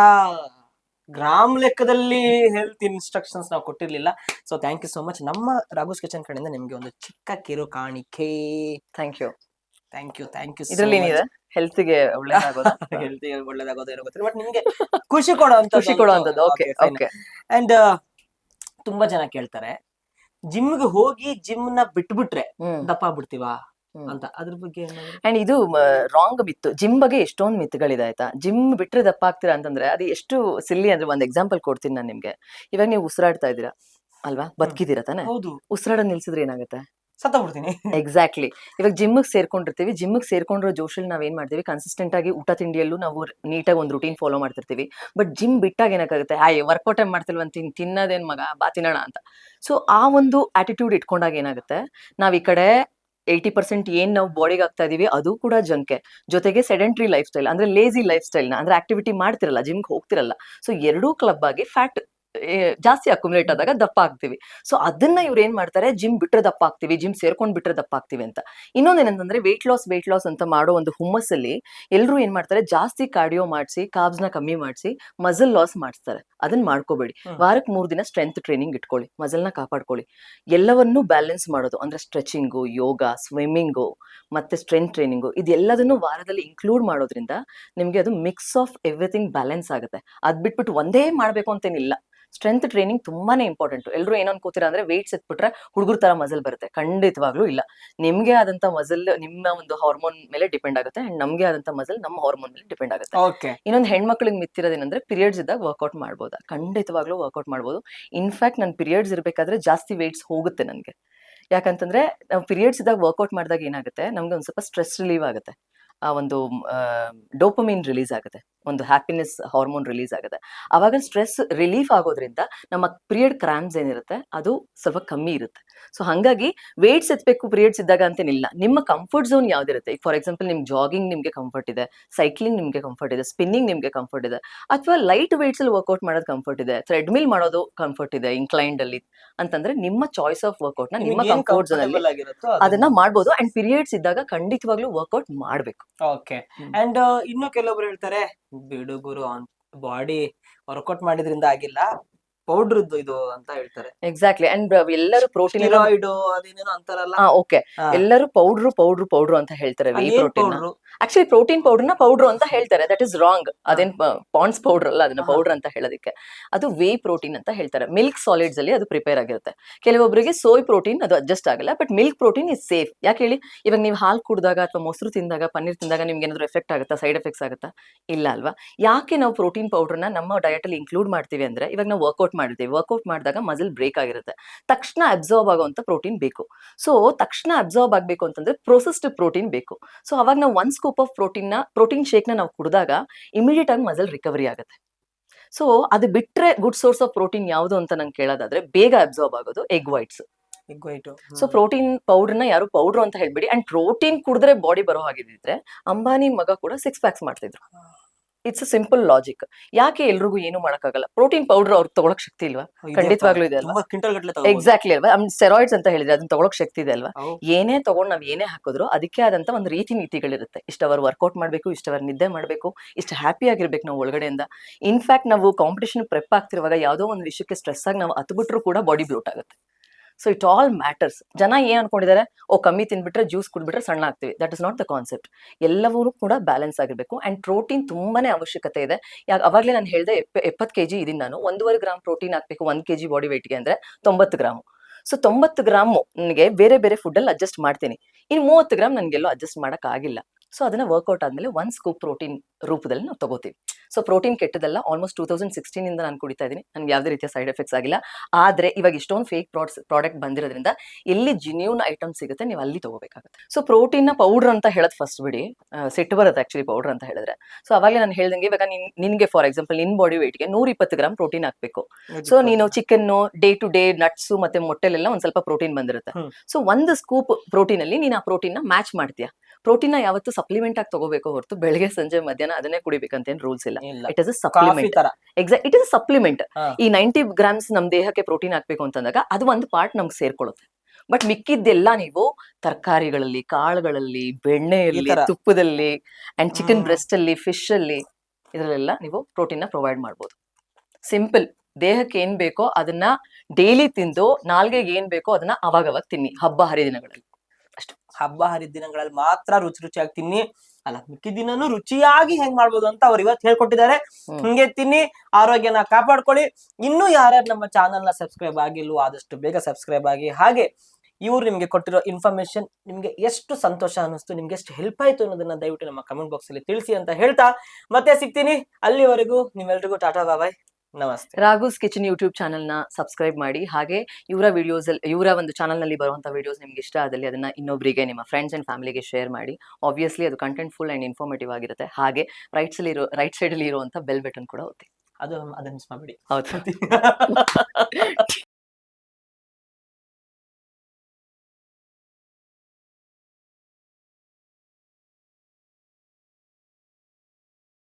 ಗ್ರಾಮ್ ಲೆಕ್ಕದಲ್ಲಿ ಹೆಲ್ತ್ ಇನ್ಸ್ಟ್ರಕ್ಷನ್ಸ್ ನಾವು ಕೊಟ್ಟಿರ್ಲಿಲ್ಲ. So thank you so much ನಮ್ಮ ರಾಘುಸ್ ಕಿಚನ್ ಕಡೆಯಿಂದ ನಿಮಗೆ ಒಂದು ಚಿಕ್ಕ ಕಿರು ಕಾಣಿಕೆ. Thank you thank you thank you ಇದರಲ್ಲಿ ಏನಿದೆ? ಹೆಲ್ತ್ಗೆ ಒಳ್ಳೇದಾಗೋದು? ಹೆಲ್ತ್ ಒಳ್ಳೇದಾಗೋದು ಏನೋ ಗೊತ್ತಿಲ್ಲ. ಬಟ್ ನಿಮಗೆ ಖುಷಿ ಕೊಡುವಂತ ಖುಷಿ ಕೊಡುವಂತದ್ದು. ಓಕೆ ಓಕೆ ಅಂಡ್ ತುಂಬಾ ಜನ ಕೇಳ್ತಾರೆ ಜಿಮ್ಗೆ ಹೋಗಿ ಜಿಮ್ನ ಬಿಟ್ಬಿಟ್ರೆ ದಪ್ಪ ಆಗ್ಬಿಡ್ತೀವಾ. ಅಂತ. ಅದ್ರ ಬಗ್ಗೆ? ಅಂಡ್ ಇದು ರಾಂಗ್ ಮಿತ್ತು ಜಿಮ್ ಬಗ್ಗೆ ಎಷ್ಟೊಂದು ಮಿತ್ಗಳಿದೆ ಆಯ್ತಾ? ಜಿಮ್ ಬಿಟ್ರೆ ದಪ್ಪ ಆಗ್ತೀರಾ ಅಂತಂದ್ರೆ ಅದು ಎಷ್ಟು ಸಿಲ್ಲಿ ಅಂದ್ರೆ ಒಂದ್ ಎಕ್ಸಾಂಪಲ್ ಕೊಡ್ತೀನಿ ನಾನು ನಿಮ್ಗೆ. ಇವಾಗ ನೀವು ಉಸಿರಾಡ್ತಾ ಇದ್ದೀರಾ ಅಲ್ವಾ? ಬದುಕಿದ್ದೀರಾ ತಾನೆ? ಹೌದು. ಉಸಿರಾಡ ನಿಲ್ಸಿದ್ರೆ ಏನಾಗುತ್ತೆ? ಸತ್ತ ಬಿಡ್ತೀನಿ. ಎಕ್ಸಾಕ್ಟ್ಲಿ ಇವಾಗ ಜಿಮ್ಗೆ ಸೇರ್ಕೊಂಡಿರ್ತೀವಿ ಜಿಮ್ಗೆ ಸೇರ್ಕೊಂಡಿರೋ ಜೋಶಲ್ಲಿ ನಾವ್ ಏನ್ ಮಾಡ್ತೀವಿ? ಕನ್ಸಿಸ್ಟೆಂಟ್ ಆಗಿ ಊಟ ತಿಂಡಿಯಲ್ಲೂ ನಾವು ನೀಟಾಗಿ ಒಂದು ರುಟೀನ್ ಫಾಲೋ ಮಾಡ್ತಿರ್ತೀವಿ. ಬಟ್ ಜಿಮ್ ಬಿಟ್ಟಾಗ ಏನಾಗುತ್ತೆ? ಆಯ್ ವರ್ಕೌಟ್ ಮಾಡ್ತಿಲ್ವ ತಿನ್ ತಿನ್ನೋದೇನ್ ಮಗ? ಬಾ ತಿನ್ನೋಣ ಅಂತ. ಸೊ ಆ ಒಂದು ಆಟಿಟ್ಯೂಡ್ ಇಟ್ಕೊಂಡಾಗ ಏನಾಗುತ್ತೆ? ನಾವ್ ಈ ಕಡೆ ಏಯ್ಟಿ ಪರ್ಸೆಂಟ್ ಏನ್ ನಾವು ಬಾಡಿಗೆ ಆಗ್ತಾ ಇದೀವಿ, ಅದು ಕೂಡ ಜಂಕೆ. ಜೊತೆಗೆ ಸೆಡೆಂಟ್ರಿ ಲೈಫ್ ಸ್ಟೈಲ್ ಅಂದ್ರೆ ಲೇಜಿ ಲೈಫ್ ಸ್ಟೈಲ್ ಅಂದ್ರೆ ಆಕ್ಟಿವಿಟಿ ಮಾಡ್ತಿರಲ್ಲ ಜಿಮ್ಗೆ ಹೋಗ್ತಿರಲ್ಲ. ಸೊ ಎರಡೂ ಕ್ಲಬ್ ಆಗಿ ಫ್ಯಾಟ್ ಜಾಸ್ತಿ ಅಕ್ಯುಮುಲೇಟ್ ಆದಾಗ ದಪ್ಪ ಆಗ್ತೀವಿ. ಸೊ ಅದನ್ನ ಇವ್ರು ಏನ್ ಮಾಡ್ತಾರೆ? ಜಿಮ್ ಬಿಟ್ರೆ ದಪ್ಪ ಆಗ್ತೀವಿ ಜಿಮ್ ಸೇರ್ಕೊಂಡ್ ಬಿಟ್ರೆ ದಪ್ಪ ಆಗ್ತೀವಿ ಅಂತ. ಇನ್ನೊಂದೇನಂತಂದ್ರೆ ವೆಯ್ಟ್ ಲಾಸ್ ವೆಯ್ಟ್ ಲಾಸ್ ಅಂತ ಮಾಡೋ ಒಂದು ಹುಮ್ಮಸ್ಸಲ್ಲಿ ಎಲ್ಲರೂ ಏನ್ ಮಾಡ್ತಾರೆ? ಜಾಸ್ತಿ ಕಾರ್ಡಿಯೋ ಮಾಡಿಸಿ ನ ಕಮ್ಮಿ ಮಾಡಿಸಿ ಮಸಲ್ ಲಾಸ್ ಮಾಡಿಸ್ತಾರೆ. ಅದನ್ನ ಮಾಡ್ಕೋಬೇಡಿ. ವಾರಕ್ಕೆ ಮೂರ್ ದಿನ ಸ್ಟ್ರೆಂತ್ ಟ್ರೈನಿಂಗ್ ಇಟ್ಕೊಳ್ಳಿ ಮಸಲ್ನ ಕಾಪಾಡ್ಕೊಳ್ಳಿ. ಎಲ್ಲವನ್ನೂ ಬ್ಯಾಲೆನ್ಸ್ ಮಾಡೋದು. ಅಂದ್ರೆ ಸ್ಟ್ರೆಚಿಂಗು ಯೋಗ ಸ್ವಿಮ್ಮಿಂಗು ಮತ್ತೆ ಸ್ಟ್ರೆಂತ್ ಟ್ರೈನಿಂಗು ಇದೆಲ್ಲದನ್ನು ವಾರದಲ್ಲಿ ಇನ್ಕ್ಲೂಡ್ ಮಾಡೋದ್ರಿಂದ ನಿಮ್ಗೆ ಅದು ಮಿಕ್ಸ್ ಆಫ್ ಎವ್ರಿಥಿಂಗ್ ಬ್ಯಾಲೆನ್ಸ್ ಆಗುತ್ತೆ. ಅದ್ ಬಿಟ್ಬಿಟ್ಟು ಒಂದೇ ಮಾಡ್ಬೇಕು ಅಂತೇನಿಲ್ಲ. ಸ್ಟ್ರೆಂತ್ ಟ್ರೈನಿಂಗ್ ತುಂಬಾನೇ ಇಂಪಾರ್ಟೆಂಟ್ ಎಲ್ಲರೂ ಏನೋ ಅನ್ಕೋತೀರಾ ಅಂದ್ರೆ ವೆಯ್ಟ್ಸ್ ಎತ್ಬಿಟ್ರೆ ಹುಡುಗರ ತರ ಮಸಲ್ ಬರುತ್ತೆ. ಖಂಡಿತವಾಗ್ಲೂ ಇಲ್ಲ. ನಿಮ್ಗೆ ಆದಂತ ಮಸಲ್ ನಿಮ್ಮ ಒಂದು ಹಾರ್ಮೋನ್ ಮೇಲೆ ಡಿಪೆಂಡ್ ಆಗುತ್ತೆ ಅಂಡ್ ನಮ್ಗೆ ಆದಂತ ಮಸಲ್ ನಮ್ಮ ಹಾರ್ಮೋನ್ ಮೇಲೆ ಡಿಪೆಂಡ್ ಆಗುತ್ತೆ. ಇನ್ನೊಂದು ಹೆಣ್ಮಕ್ಳಿಗೆ ಮಿತ್ತಿರೋದೇನಂದ್ರೆ ಪೀರಿಯಡ್ಸ್ ಇದ್ದಾಗ ವರ್ಕೌಟ್ ಮಾಡ್ಬೋದಾ? ಖಂಡಿತವಾಗ್ಲೂ ವರ್ಕೌಟ್ ಮಾಡ್ಬೋದು. ಇನ್ಫ್ಯಾಕ್ಟ್ ನನ್ನ ಪೀರಿಯಡ್ಸ್ ಇರಬೇಕಾದ್ರೆ ಜಾಸ್ತಿ ವೆಯ್ಟ್ಸ್ ಹೋಗುತ್ತೆ ನನಗೆ. ಯಾಕಂತಂದ್ರೆ ನಾವು ಪೀರಿಯಡ್ಸ್ ಇದ್ದಾಗ ವರ್ಕೌಟ್ ಮಾಡಿದಾಗ ಏನಾಗುತ್ತೆ? ನಮ್ಗೆ ಒಂದ್ ಸ್ವಲ್ಪ ಸ್ಟ್ರೆಸ್ ರಿಲೀವ್ ಆಗುತ್ತೆ. ಆ ಒಂದು ಡೋಪಮಿನ್ ರಿಲೀಸ್ ಆಗುತ್ತೆ. ಒಂದು ಹ್ಯಾಪಿನೆಸ್ ಹಾರ್ಮೋನ್ ರಿಲೀಸ್ ಆಗುತ್ತೆ. ಅವಾಗ ಸ್ಟ್ರೆಸ್ ರಿಲೀಫ್ ಆಗೋದ್ರಿಂದ ನಮ್ಮ ಪೀರಿಯಡ್ ಕ್ರಾಮ್ಸ್ ಏನಿರುತ್ತೆ, ಅದು ಸ್ವಲ್ಪ ಕಮ್ಮಿ ಇರುತ್ತೆ. ಸೊ ಹಾಗಾಗಿ ವೇಟ್ಸ್ ಎತ್ತಬೇಕು ಪೀರಿಯಡ್ಸ್ ಇದ್ದಾಗ ಅಂತೇನಿಲ್ಲ. ನಿಮ್ಮ ಕಂಫರ್ಟ್ ಝೋನ್ ಯಾವ್ದಿರುತ್ತೆ? ಫಾರ್ ಎಕ್ಸಾಂಪಲ್ ನಿಮ್ ಜಾಗಿಂಗ್ ನಿಮಗೆ ಕಂಫರ್ಟ್ ಇದೆ ಸೈಕ್ಲಿಂಗ್ ನಿಮಗೆ ಕಂಫರ್ಟ್ ಇದೆ ಸ್ಪಿನ್ನಿಂಗ್ ನಿಮಗೆ ಕಂಫರ್ಟ್ ಇದೆ ಅಥವಾ ಲೈಟ್ ವೇಟ್ಸ್ ಅಲ್ಲಿ ವರ್ಕೌಟ್ ಮಾಡೋದು ಕಂಫರ್ಟ್ ಇದೆ ಥ್ರೆಡ್ಮಿಲ್ ಮಾಡೋದು ಕಂಫರ್ಟ್ ಇದೆ ಇನ್ಕ್ಲೈನ್ಡ್ ಅಲ್ಲಿ ಅಂತಂದ್ರೆ ನಿಮ್ಮ ಚಾಯ್ಸ್ ಆಫ್ ವರ್ಕೌಟ್ನ ನಿಮ್ಮ ಕಂಫರ್ಟ್ ಝೋನ್ ಅಲ್ಲಿ ಆಗಿರುತ್ತೋ ಅದನ್ನ. ಮಾಡ್ಬೋದು ಅಂಡ್ ಪೀರಿಯಡ್ಸ್ ಇದ್ದಾಗ ಖಂಡಿತವಾಗ್ಲೂ ವರ್ಕೌಟ್ ಮಾಡ್ಬೇಕು. ಓಕೆ ಅಂಡ್ ಇನ್ನು ಕೆಲವೊಬ್ರು ಹೇಳ್ತಾರೆ ಬಿಡು ಗುರು ಬಾಡಿ ವರ್ಕೌಟ್ ಮಾಡಿದ್ರಿಂದ ಆಗಿಲ್ಲ. ಪೌಡ್ರದ್ದು ಇದು ಅಂತ ಹೇಳ್ತಾರೆ. ಎಕ್ಸಾಕ್ಟ್ಲಿ ಅಂಡ್ ಎಲ್ಲರೂ ಪ್ರೋಟೀನ್ ಸ್ಟಿರಾಯ್ಡ್ ಅದೇನೇನೋ ಅಂತಾರಲ್ಲ? ಓಕೆ. ಎಲ್ಲರೂ ಪೌಡ್ರು ಪೌಡ್ರು ಪೌಡ್ರು ಅಂತ ಹೇಳ್ತಾರೆ ವಿ ಪ್ರೋಟೀನ್? ಆಕ್ಚುಲಿ ಪ್ರೋಟೀನ್ನ? ಪೌಡರ್ ಅಂತ ಹೇಳ್ತಾರೆ. ದಟ್ ಇಸ್ ರಾಂಗ್ ಅದೇನ್ ಪಾಂಡ್ಸ್ ಪೌಡರ್ ಅಲ್ಲ ಅದನ್ನ. ಪೌಡರ್ ಅಂತ ಹೇಳೋದಕ್ಕೆ. ಅದು ವೇ ಪ್ರೋಟೀನ್ ಅಂತ ಹೇಳ್ತಾರೆ. ಮಿಲ್ಕ್ ಸಾಲಿಡ್ಸ್ ಅಲ್ಲಿ ಅದು ಪ್ರಿಪೇರ್ ಆಗಿರುತ್ತೆ. ಕೆಲವೊಬ್ಬರಿಗೆ ಸೋಯ್ ಪ್ರೋಟೀನ್ ಅದು ಅಡ್ಜಸ್ಟ್ ಆಗಲ್ಲ but milk protein is safe ಯಾಕೆ ಹೇಳಿ? ಇವಾಗ ನೀವು ಹಾಲು ಕುಡಿದಾಗ ಅಥವಾ ಮೊಸರು ತಿಂದಾಗ ಪನ್ನೀರ್ ತಿಂದಾಗ ನಿಮ್ಗೆ ಏನಾದ್ರು ಎಫೆಕ್ಟ್ ಆಗುತ್ತಾ? ಸೈಡ್ ಎಫೆಕ್ಟ್ಸ್ ಆಗುತ್ತಾ? ಇಲ್ಲ ಅಲ್ವಾ? ಯಾಕೆ ನಾವು ಪ್ರೋಟೀನ್ ಪೌಡರ್ನ ನಮ್ಮ ಡಯಟ್ ಅಲ್ಲಿ ಇನ್ಕ್ಲೂಡ್ ಮಾಡ್ತೀವಿ ಅಂದ್ರೆ ಇವಾಗ ನಾವು ವರ್ಕೌಟ್ ಮಾಡಿರ್ತೀವಿ. ವರ್ಕೌಟ್ ಮಾಡಿದಾಗ ಮಸಲ್ ಬ್ರೇಕ್ ಆಗಿರುತ್ತೆ. ತಕ್ಷಣ ಅಬ್ಸಾರ್ಬ್ ಆಗುವಂತ ಪ್ರೋಟೀನ್ ಬೇಕು. ಸೊ ತಕ್ಷಣ ಅಬ್ಸಾರ್ಬ್ ಆಗಬೇಕು ಅಂತಂದ್ರೆ ಪ್ರೊಸೆಸ್ಡ್ ಪ್ರೋಟೀನ್ ಬೇಕು. ಸೊ ಅವಾಗ ನಾವು ಒನ್ ಸ್ಕೂಪ್ ಆಫ್ ಪ್ರೋಟೀನ್ನ ಪ್ರೋಟೀನ್ ಶೇಕ್ನ ನಾವು ಕುಡಿದಾಗ ಇಮಿಡಿಯೇಟ್ ಆಗಿ ಮಸಲ್ ರಿಕವರಿ ಆಗುತ್ತೆ. ಸೊ ಅದು ಬಿಟ್ರೆ ಗುಡ್ ಸೋರ್ಸ್ ಆಫ್ ಪ್ರೋಟೀನ್ ಯಾವುದು ಅಂತ ನಂಗೆ ಕೇಳೋದಾದ್ರೆ ಬೇಗ ಅಬ್ಸಾರ್ಬ್ ಆಗೋದು ಎಗ್ ವೈಟ್ಸ್ ಸೊ ಪ್ರೋಟೀನ್ ಪೌಡರ್ನ ಯಾರು ಪೌಡರ್ ಅಂತ ಹೇಳ್ಬಿಡಿ. ಅಂಡ್ ಪ್ರೋಟೀನ್ ಕುಡಿದ್ರೆ ಬಾಡಿ ಬರೋ ಹಾಗಿದ್ರೆ ಅಂಬಾನಿ ಮಗ ಕೂಡ ಸಿಕ್ಸ್ ಪ್ಯಾಕ್ಸ್ ಮಾಡ್ತಿದ್ರು. ಇಟ್ಸ್ ಸಿಂಪಲ್ ಲಾಜಿಕ್ ಯಾಕೆ ಎಲ್ರಿಗೂ ಏನು ಮಾಡಕ್ಕಾಗಲ್ಲ? ಪ್ರೋಟೀನ್ ಪೌಡರ್ ಅವ್ರಿಗೆ ತಗೊಳಕ್ ಶಕ್ತಿ ಇಲ್ವಾ? ಖಂಡಿತವಾಗ್ಲೂ ಇದೆ ಅಲ್ವಾ? ಎಕ್ಸಾಕ್ಟ್ಲಿ ಅಲ್ವಾ? ಸ್ಟೆರಾಯ್ಡ್ಸ್ ಅಂತ ಹೇಳಿದ್ರೆ ಅದನ್ನ ತಗೊಳಕ್ ಶಕ್ತಿ ಇದೆ ಅಲ್ವಾ. ಏನೇ ತಗೊಂಡ್ ನಾವ್ ಏನೇ ಹಾಕಿದ್ರು ಅದಕ್ಕೆ ಆದಂತ ಒಂದು ರೀತಿ ನೀತಿಗಳಿರುತ್ತೆ. ಇಷ್ಟವರ್ ವರ್ಕೌಟ್ ಮಾಡ್ಬೇಕು ಇಷ್ಟವರ್ ನಿದ್ದೆ ಮಾಡ್ಬೇಕು ಇಷ್ಟು ಹ್ಯಾಪಿ ಆಗಿರ್ಬೇಕು ನಾವು ಒಳಗಡೆಯಿಂದ. ಇನ್ಫ್ಯಾಕ್ಟ್ ನಾವು ಕಾಂಪಿಟೇಷನ್ ಪ್ರೆಪ್ ಆಗ್ತಿರುವಾಗ ಯಾವುದೋ ಒಂದು ವಿಷಯಕ್ಕೆ ಸ್ಟ್ರೆಸ್ ಆಗಿ ನಾವು ಹತ್ಬಿಟ್ರು ಕೂಡ ಬಾಡಿ ಬ್ಲೂಟ್ ಆಗುತ್ತೆ. ಸೊ ಇಟ್ ಆಲ್ ಮ್ಯಾಟರ್ಸ್ ಜನ ಏನ್ ಅನ್ಕೊಂಡಿದ್ದಾರೆ? ಓ, ಕಮ್ಮಿ ತಿನ್ಬಿಟ್ರೆ ಜ್ಯೂಸ್ ಕುಡ್ಬಿಟ್ರೆ ಸಣ್ಣ ಆಗ್ತೀವಿ. That is not the concept ಎಲ್ಲವೂ ಕೂಡ ಬ್ಯಾಲೆನ್ಸ್ ಆಗಿರ್ಬೇಕು. ಅಂಡ್ ಪ್ರೋಟೀನ್ ತುಂಬಾನೇ ಅವಶ್ಯಕತೆ ಇದೆ. ಯಾಕೆ ಅವಾಗಲೇ ನಾನು ಹೇಳಿದೆ ಎಪ್ಪತ್ತು ಕೆಜಿ ಇದೀನಿ ನಾನು. ಒಂದೂವರೆ ಗ್ರಾಮ್ ಪ್ರೋಟೀನ್ ಹಾಕ್ಬೇಕು. ಒಂದ್ ಕೆಜಿ ಬಾಡಿ ವೇಟ್ಗೆ ಅಂದ್ರೆ ತೊಂಬತ್ತು ಗ್ರಾಮ್. ಸೊ ತೊಂಬತ್ತು ಗ್ರಾಮು ನನಗೆ ಬೇರೆ ಬೇರೆ ಫುಡ್ ಅಲ್ಲಿ ಅಡ್ಜಸ್ಟ್ ಮಾಡ್ತೀನಿ. ಇನ್ನು ಮೂವತ್ತು ಗ್ರಾಮ್ ನನಗೆಲ್ಲೋ ಅಡ್ಜಸ್ಟ್ ಮಾಡೋಕ್ಕಾಗಿಲ್ಲ. ಸೊ ಅದನ್ನ ವರ್ಕೌಟ್ ಆದ್ಮೇಲೆ ಒನ್ ಸ್ಕೂಪ್ ಪ್ರೋಟೀನ್ ರೂಪದಲ್ಲಿ ನಾವು ತಗೋತೀವಿ. ಸೊ ಪ್ರೋಟೀನ್ ಕೆಟ್ಟದಲ್ಲ ಆಲ್ಮೋಸ್ಟ್ ಟೂ ತೌಸಂಡ್ ಸಿಕ್ಸ್ಟೀನ್ ಇಂದ ನಾನು ಕುಡಿತಾ ಇದ್ದೀನಿ ನನಗೆ ಯಾವುದೇ ರೀತಿಯ ಸೈಡ್ ಎಫೆಕ್ಟ್ಸ್ ಆಗಿಲ್ಲ. ಆದ್ರೆ ಇವಾಗ ಇಷ್ಟೊಂದು ಫೇಕ್ ಪ್ರಾಡ್ಸ್ ಪ್ರಾಡಕ್ಟ್ ಬಂದಿರೋದ್ರಿಂದ ಎಲ್ಲಿ ಜಿನ್ಯೂನ್ ಐಟಮ್ ಸಿಗುತ್ತೆ ನೀವು ಅಲ್ಲಿ ತಗೋಬೇಕಾಗುತ್ತೆ. ಸೊ ಪ್ರೋಟೀನ್ನ ಪೌಡರ್ ಅಂತ ಹೇಳೋದು ಫಸ್ಟ್ ಬಿಡಿ. ಸಿಟ್ಟು ಬರುತ್ತೆ ಆಕ್ಚುಲಿ ಪೌಡರ್ ಅಂತ ಹೇಳಿದ್ರೆ. ಸೊ ಅವಾಗಲೇ ನಾನು ಹೇಳ್ದಂಗೆ ಇವಾಗ ನಿನ್ ನಿನ್ಗೆ ಫಾರ್ ಎಕ್ಸಾಂಪಲ್ ನಿನ್ ಬಾಡಿ ವೇಟ್ಗೆ ನೂರ ಇಪ್ಪತ್ತು ಗ್ರಾಮ್ ಪ್ರೋಟೀನ್ ಹಾಕ್ಬೇಕು. ಸೊ ನೀನು chicken day to day nuts ಮತ್ತೆ ಮೊಟ್ಟೆಲೆಲ್ಲ ಒಂದ್ ಸ್ವಲ್ಪ ಪ್ರೋಟೀನ್ ಬಂದಿರುತ್ತೆ. ಸೊ ಒಂದು ಸ್ಕೂಪ್ ಪ್ರೋಟೀನ್ ಅಲ್ಲಿ ನೀನು ಆ ಪ್ರೋಟೀನ್ನ ಮ್ಯಾಚ್ ಮಾಡ್ತೀಯ? ಪ್ರೋಟೀನ್ ಯಾವತ್ತು ಸಪ್ಲಿಮೆಂಟ್ ಆಗಿ ತಗೋಬೇಕು ಹೊರತು ಬೆಳಗ್ಗೆ ಸಂಜೆ ಮಧ್ಯಾಹ್ನ ಅದನ್ನೇ ಕುಡಿಬೇಕಂತ ರೂಲ್ಸ್ ಇಲ್ಲ. It is a supplement exact it is supplement ಈ ನೈಂಟಿ ಗ್ರಾಮ್ಸ್ ನಮ್ ದೇಹಕ್ಕೆ ಪ್ರೋಟೀನ್ ಹಾಕ್ಬೇಕು ಅಂತಂದಾಗ ಅದು ಒಂದು ಪಾರ್ಟ್ ನಮ್ಗೆ ಸೇರ್ಕೊಳ್ಳುತ್ತೆ ಬಟ್ ಮಿಕ್ಕಿದ್ದೆಲ್ಲ ನೀವು ತರಕಾರಿಗಳಲ್ಲಿ ಕಾಳುಗಳಲ್ಲಿ ಬೆಣ್ಣೆಯಲ್ಲಿ. ತುಪ್ಪದಲ್ಲಿ ಅಂಡ್ ಚಿಕನ್ ಬ್ರೆಸ್ಟ್ ಅಲ್ಲಿ ಫಿಶ್ ಅಲ್ಲಿ ಇದರಲ್ಲೆಲ್ಲ ನೀವು ಪ್ರೋಟೀನ್ನ ಪ್ರೊವೈಡ್ ಮಾಡ್ಬೋದು. ಸಿಂಪಲ್ ದೇಹಕ್ಕೆ ಏನ್ ಬೇಕೋ ಅದನ್ನ ಡೈಲಿ ತಿಂದು ನಾಲ್ಗೆಗೆ ಏನ್ ಬೇಕೋ ಅದನ್ನ ಅವಾಗ ಅವಾಗ ತಿನ್ನಿ. ಹಬ್ಬ ಹರಿದಿನಗಳಲ್ಲಿ. ಹಬ್ಬ ಹರಿದಿನಗಳಲ್ಲಿ ಮಾತ್ರ ರುಚಿ ರುಚಿಯಾಗಿ ತಿನ್ನಿ. ಅಲ್ಲ ಮಿಕ್ಕಿ ದಿನನೂ ರುಚಿಯಾಗಿ ಹೆಂಗ್ ಮಾಡ್ಬೋದು ಅಂತ ಅವ್ರು ಇವತ್ತು ಹೇಳ್ಕೊಟ್ಟಿದ್ದಾರೆ. ಹಿಂಗೆ ತಿನ್ನಿ ಆರೋಗ್ಯನ ಕಾಪಾಡ್ಕೊಳ್ಳಿ. ಇನ್ನೂ ಯಾರ್ಯಾರು ನಮ್ಮ ಚಾನಲ್ನ ಸಬ್ಸ್ಕ್ರೈಬ್ ಆಗಿಲ್ವೋ ಆದಷ್ಟು ಬೇಗ ಸಬ್ಸ್ಕ್ರೈಬ್ ಆಗಿ. ಹಾಗೆ ಇವ್ರು ನಿಮ್ಗೆ ಕೊಟ್ಟಿರೋ ಇನ್ಫಾರ್ಮೇಶನ್ ನಿಮ್ಗೆ ಎಷ್ಟು ಸಂತೋಷ ಅನ್ನಿಸ್ತು ನಿಮ್ಗೆ ಎಷ್ಟು ಹೆಲ್ಪ್ ಆಯ್ತು ಅನ್ನೋದನ್ನ ದಯವಿಟ್ಟು ನಮ್ಮ ಕಮೆಂಟ್ ಬಾಕ್ಸ್ ಅಲ್ಲಿ ತಿಳಿಸಿ ಅಂತ ಹೇಳ್ತಾ ಮತ್ತೆ ಸಿಗ್ತೀನಿ. ಅಲ್ಲಿವರೆಗೂ ನಿಮ್ಮೆಲ್ರಿಗೂ ಟಾಟಾ ಬಾಬಾಯ್ ನಮಸ್ತೆ. ರಾಘುಸ್ ಕಿಚನ್ ಯೂಟ್ಯೂಬ್ ಚಾನಲ್ನ ಸಬ್ಸ್ಕ್ರೈಬ್ ಮಾಡಿ ಹಾಗೆ ಇವರ ವಿಡಿಯೋಸ್ ಇವರ ಒಂದು ಚಾನಲ್ನಲ್ಲಿ ಬರುವಂತ ವಿಡಿಯೋಸ್ ನಿಮ್ಗೆ ಇಷ್ಟ ಆದಲ್ಲಿ ಅದನ್ನ ಇನ್ನೊಬ್ಬರಿಗೆ ನಿಮ್ಮ ಫ್ರೆಂಡ್ಸ್ ಅಂಡ್ ಫ್ಯಾಮಿಲಿಗೆ ಶೇರ್ ಮಾಡಿ. ಆಬ್ವಿಯಸ್ಲಿ ಅದು ಕಂಟೆಂಟ್ ಫುಲ್ ಅಂಡ್ ಇನ್ಫಾರ್ಮೇಟಿವ್ ಆಗಿರುತ್ತೆ. ಹಾಗೆ ರೈಟ್ ಅಲ್ಲಿ ಇರೋ ರೈಟ್ ಸೈಡ್ ಅಲ್ಲಿ ಇರುವಂತ ಬೆಲ್ ಬಟನ್ ಕೂಡ ಒತ್ತಿ. ಅದು ಅದನ್ನ ಮಿಸ್ ಮಾಡಬೇಡಿ. ಹೌದು.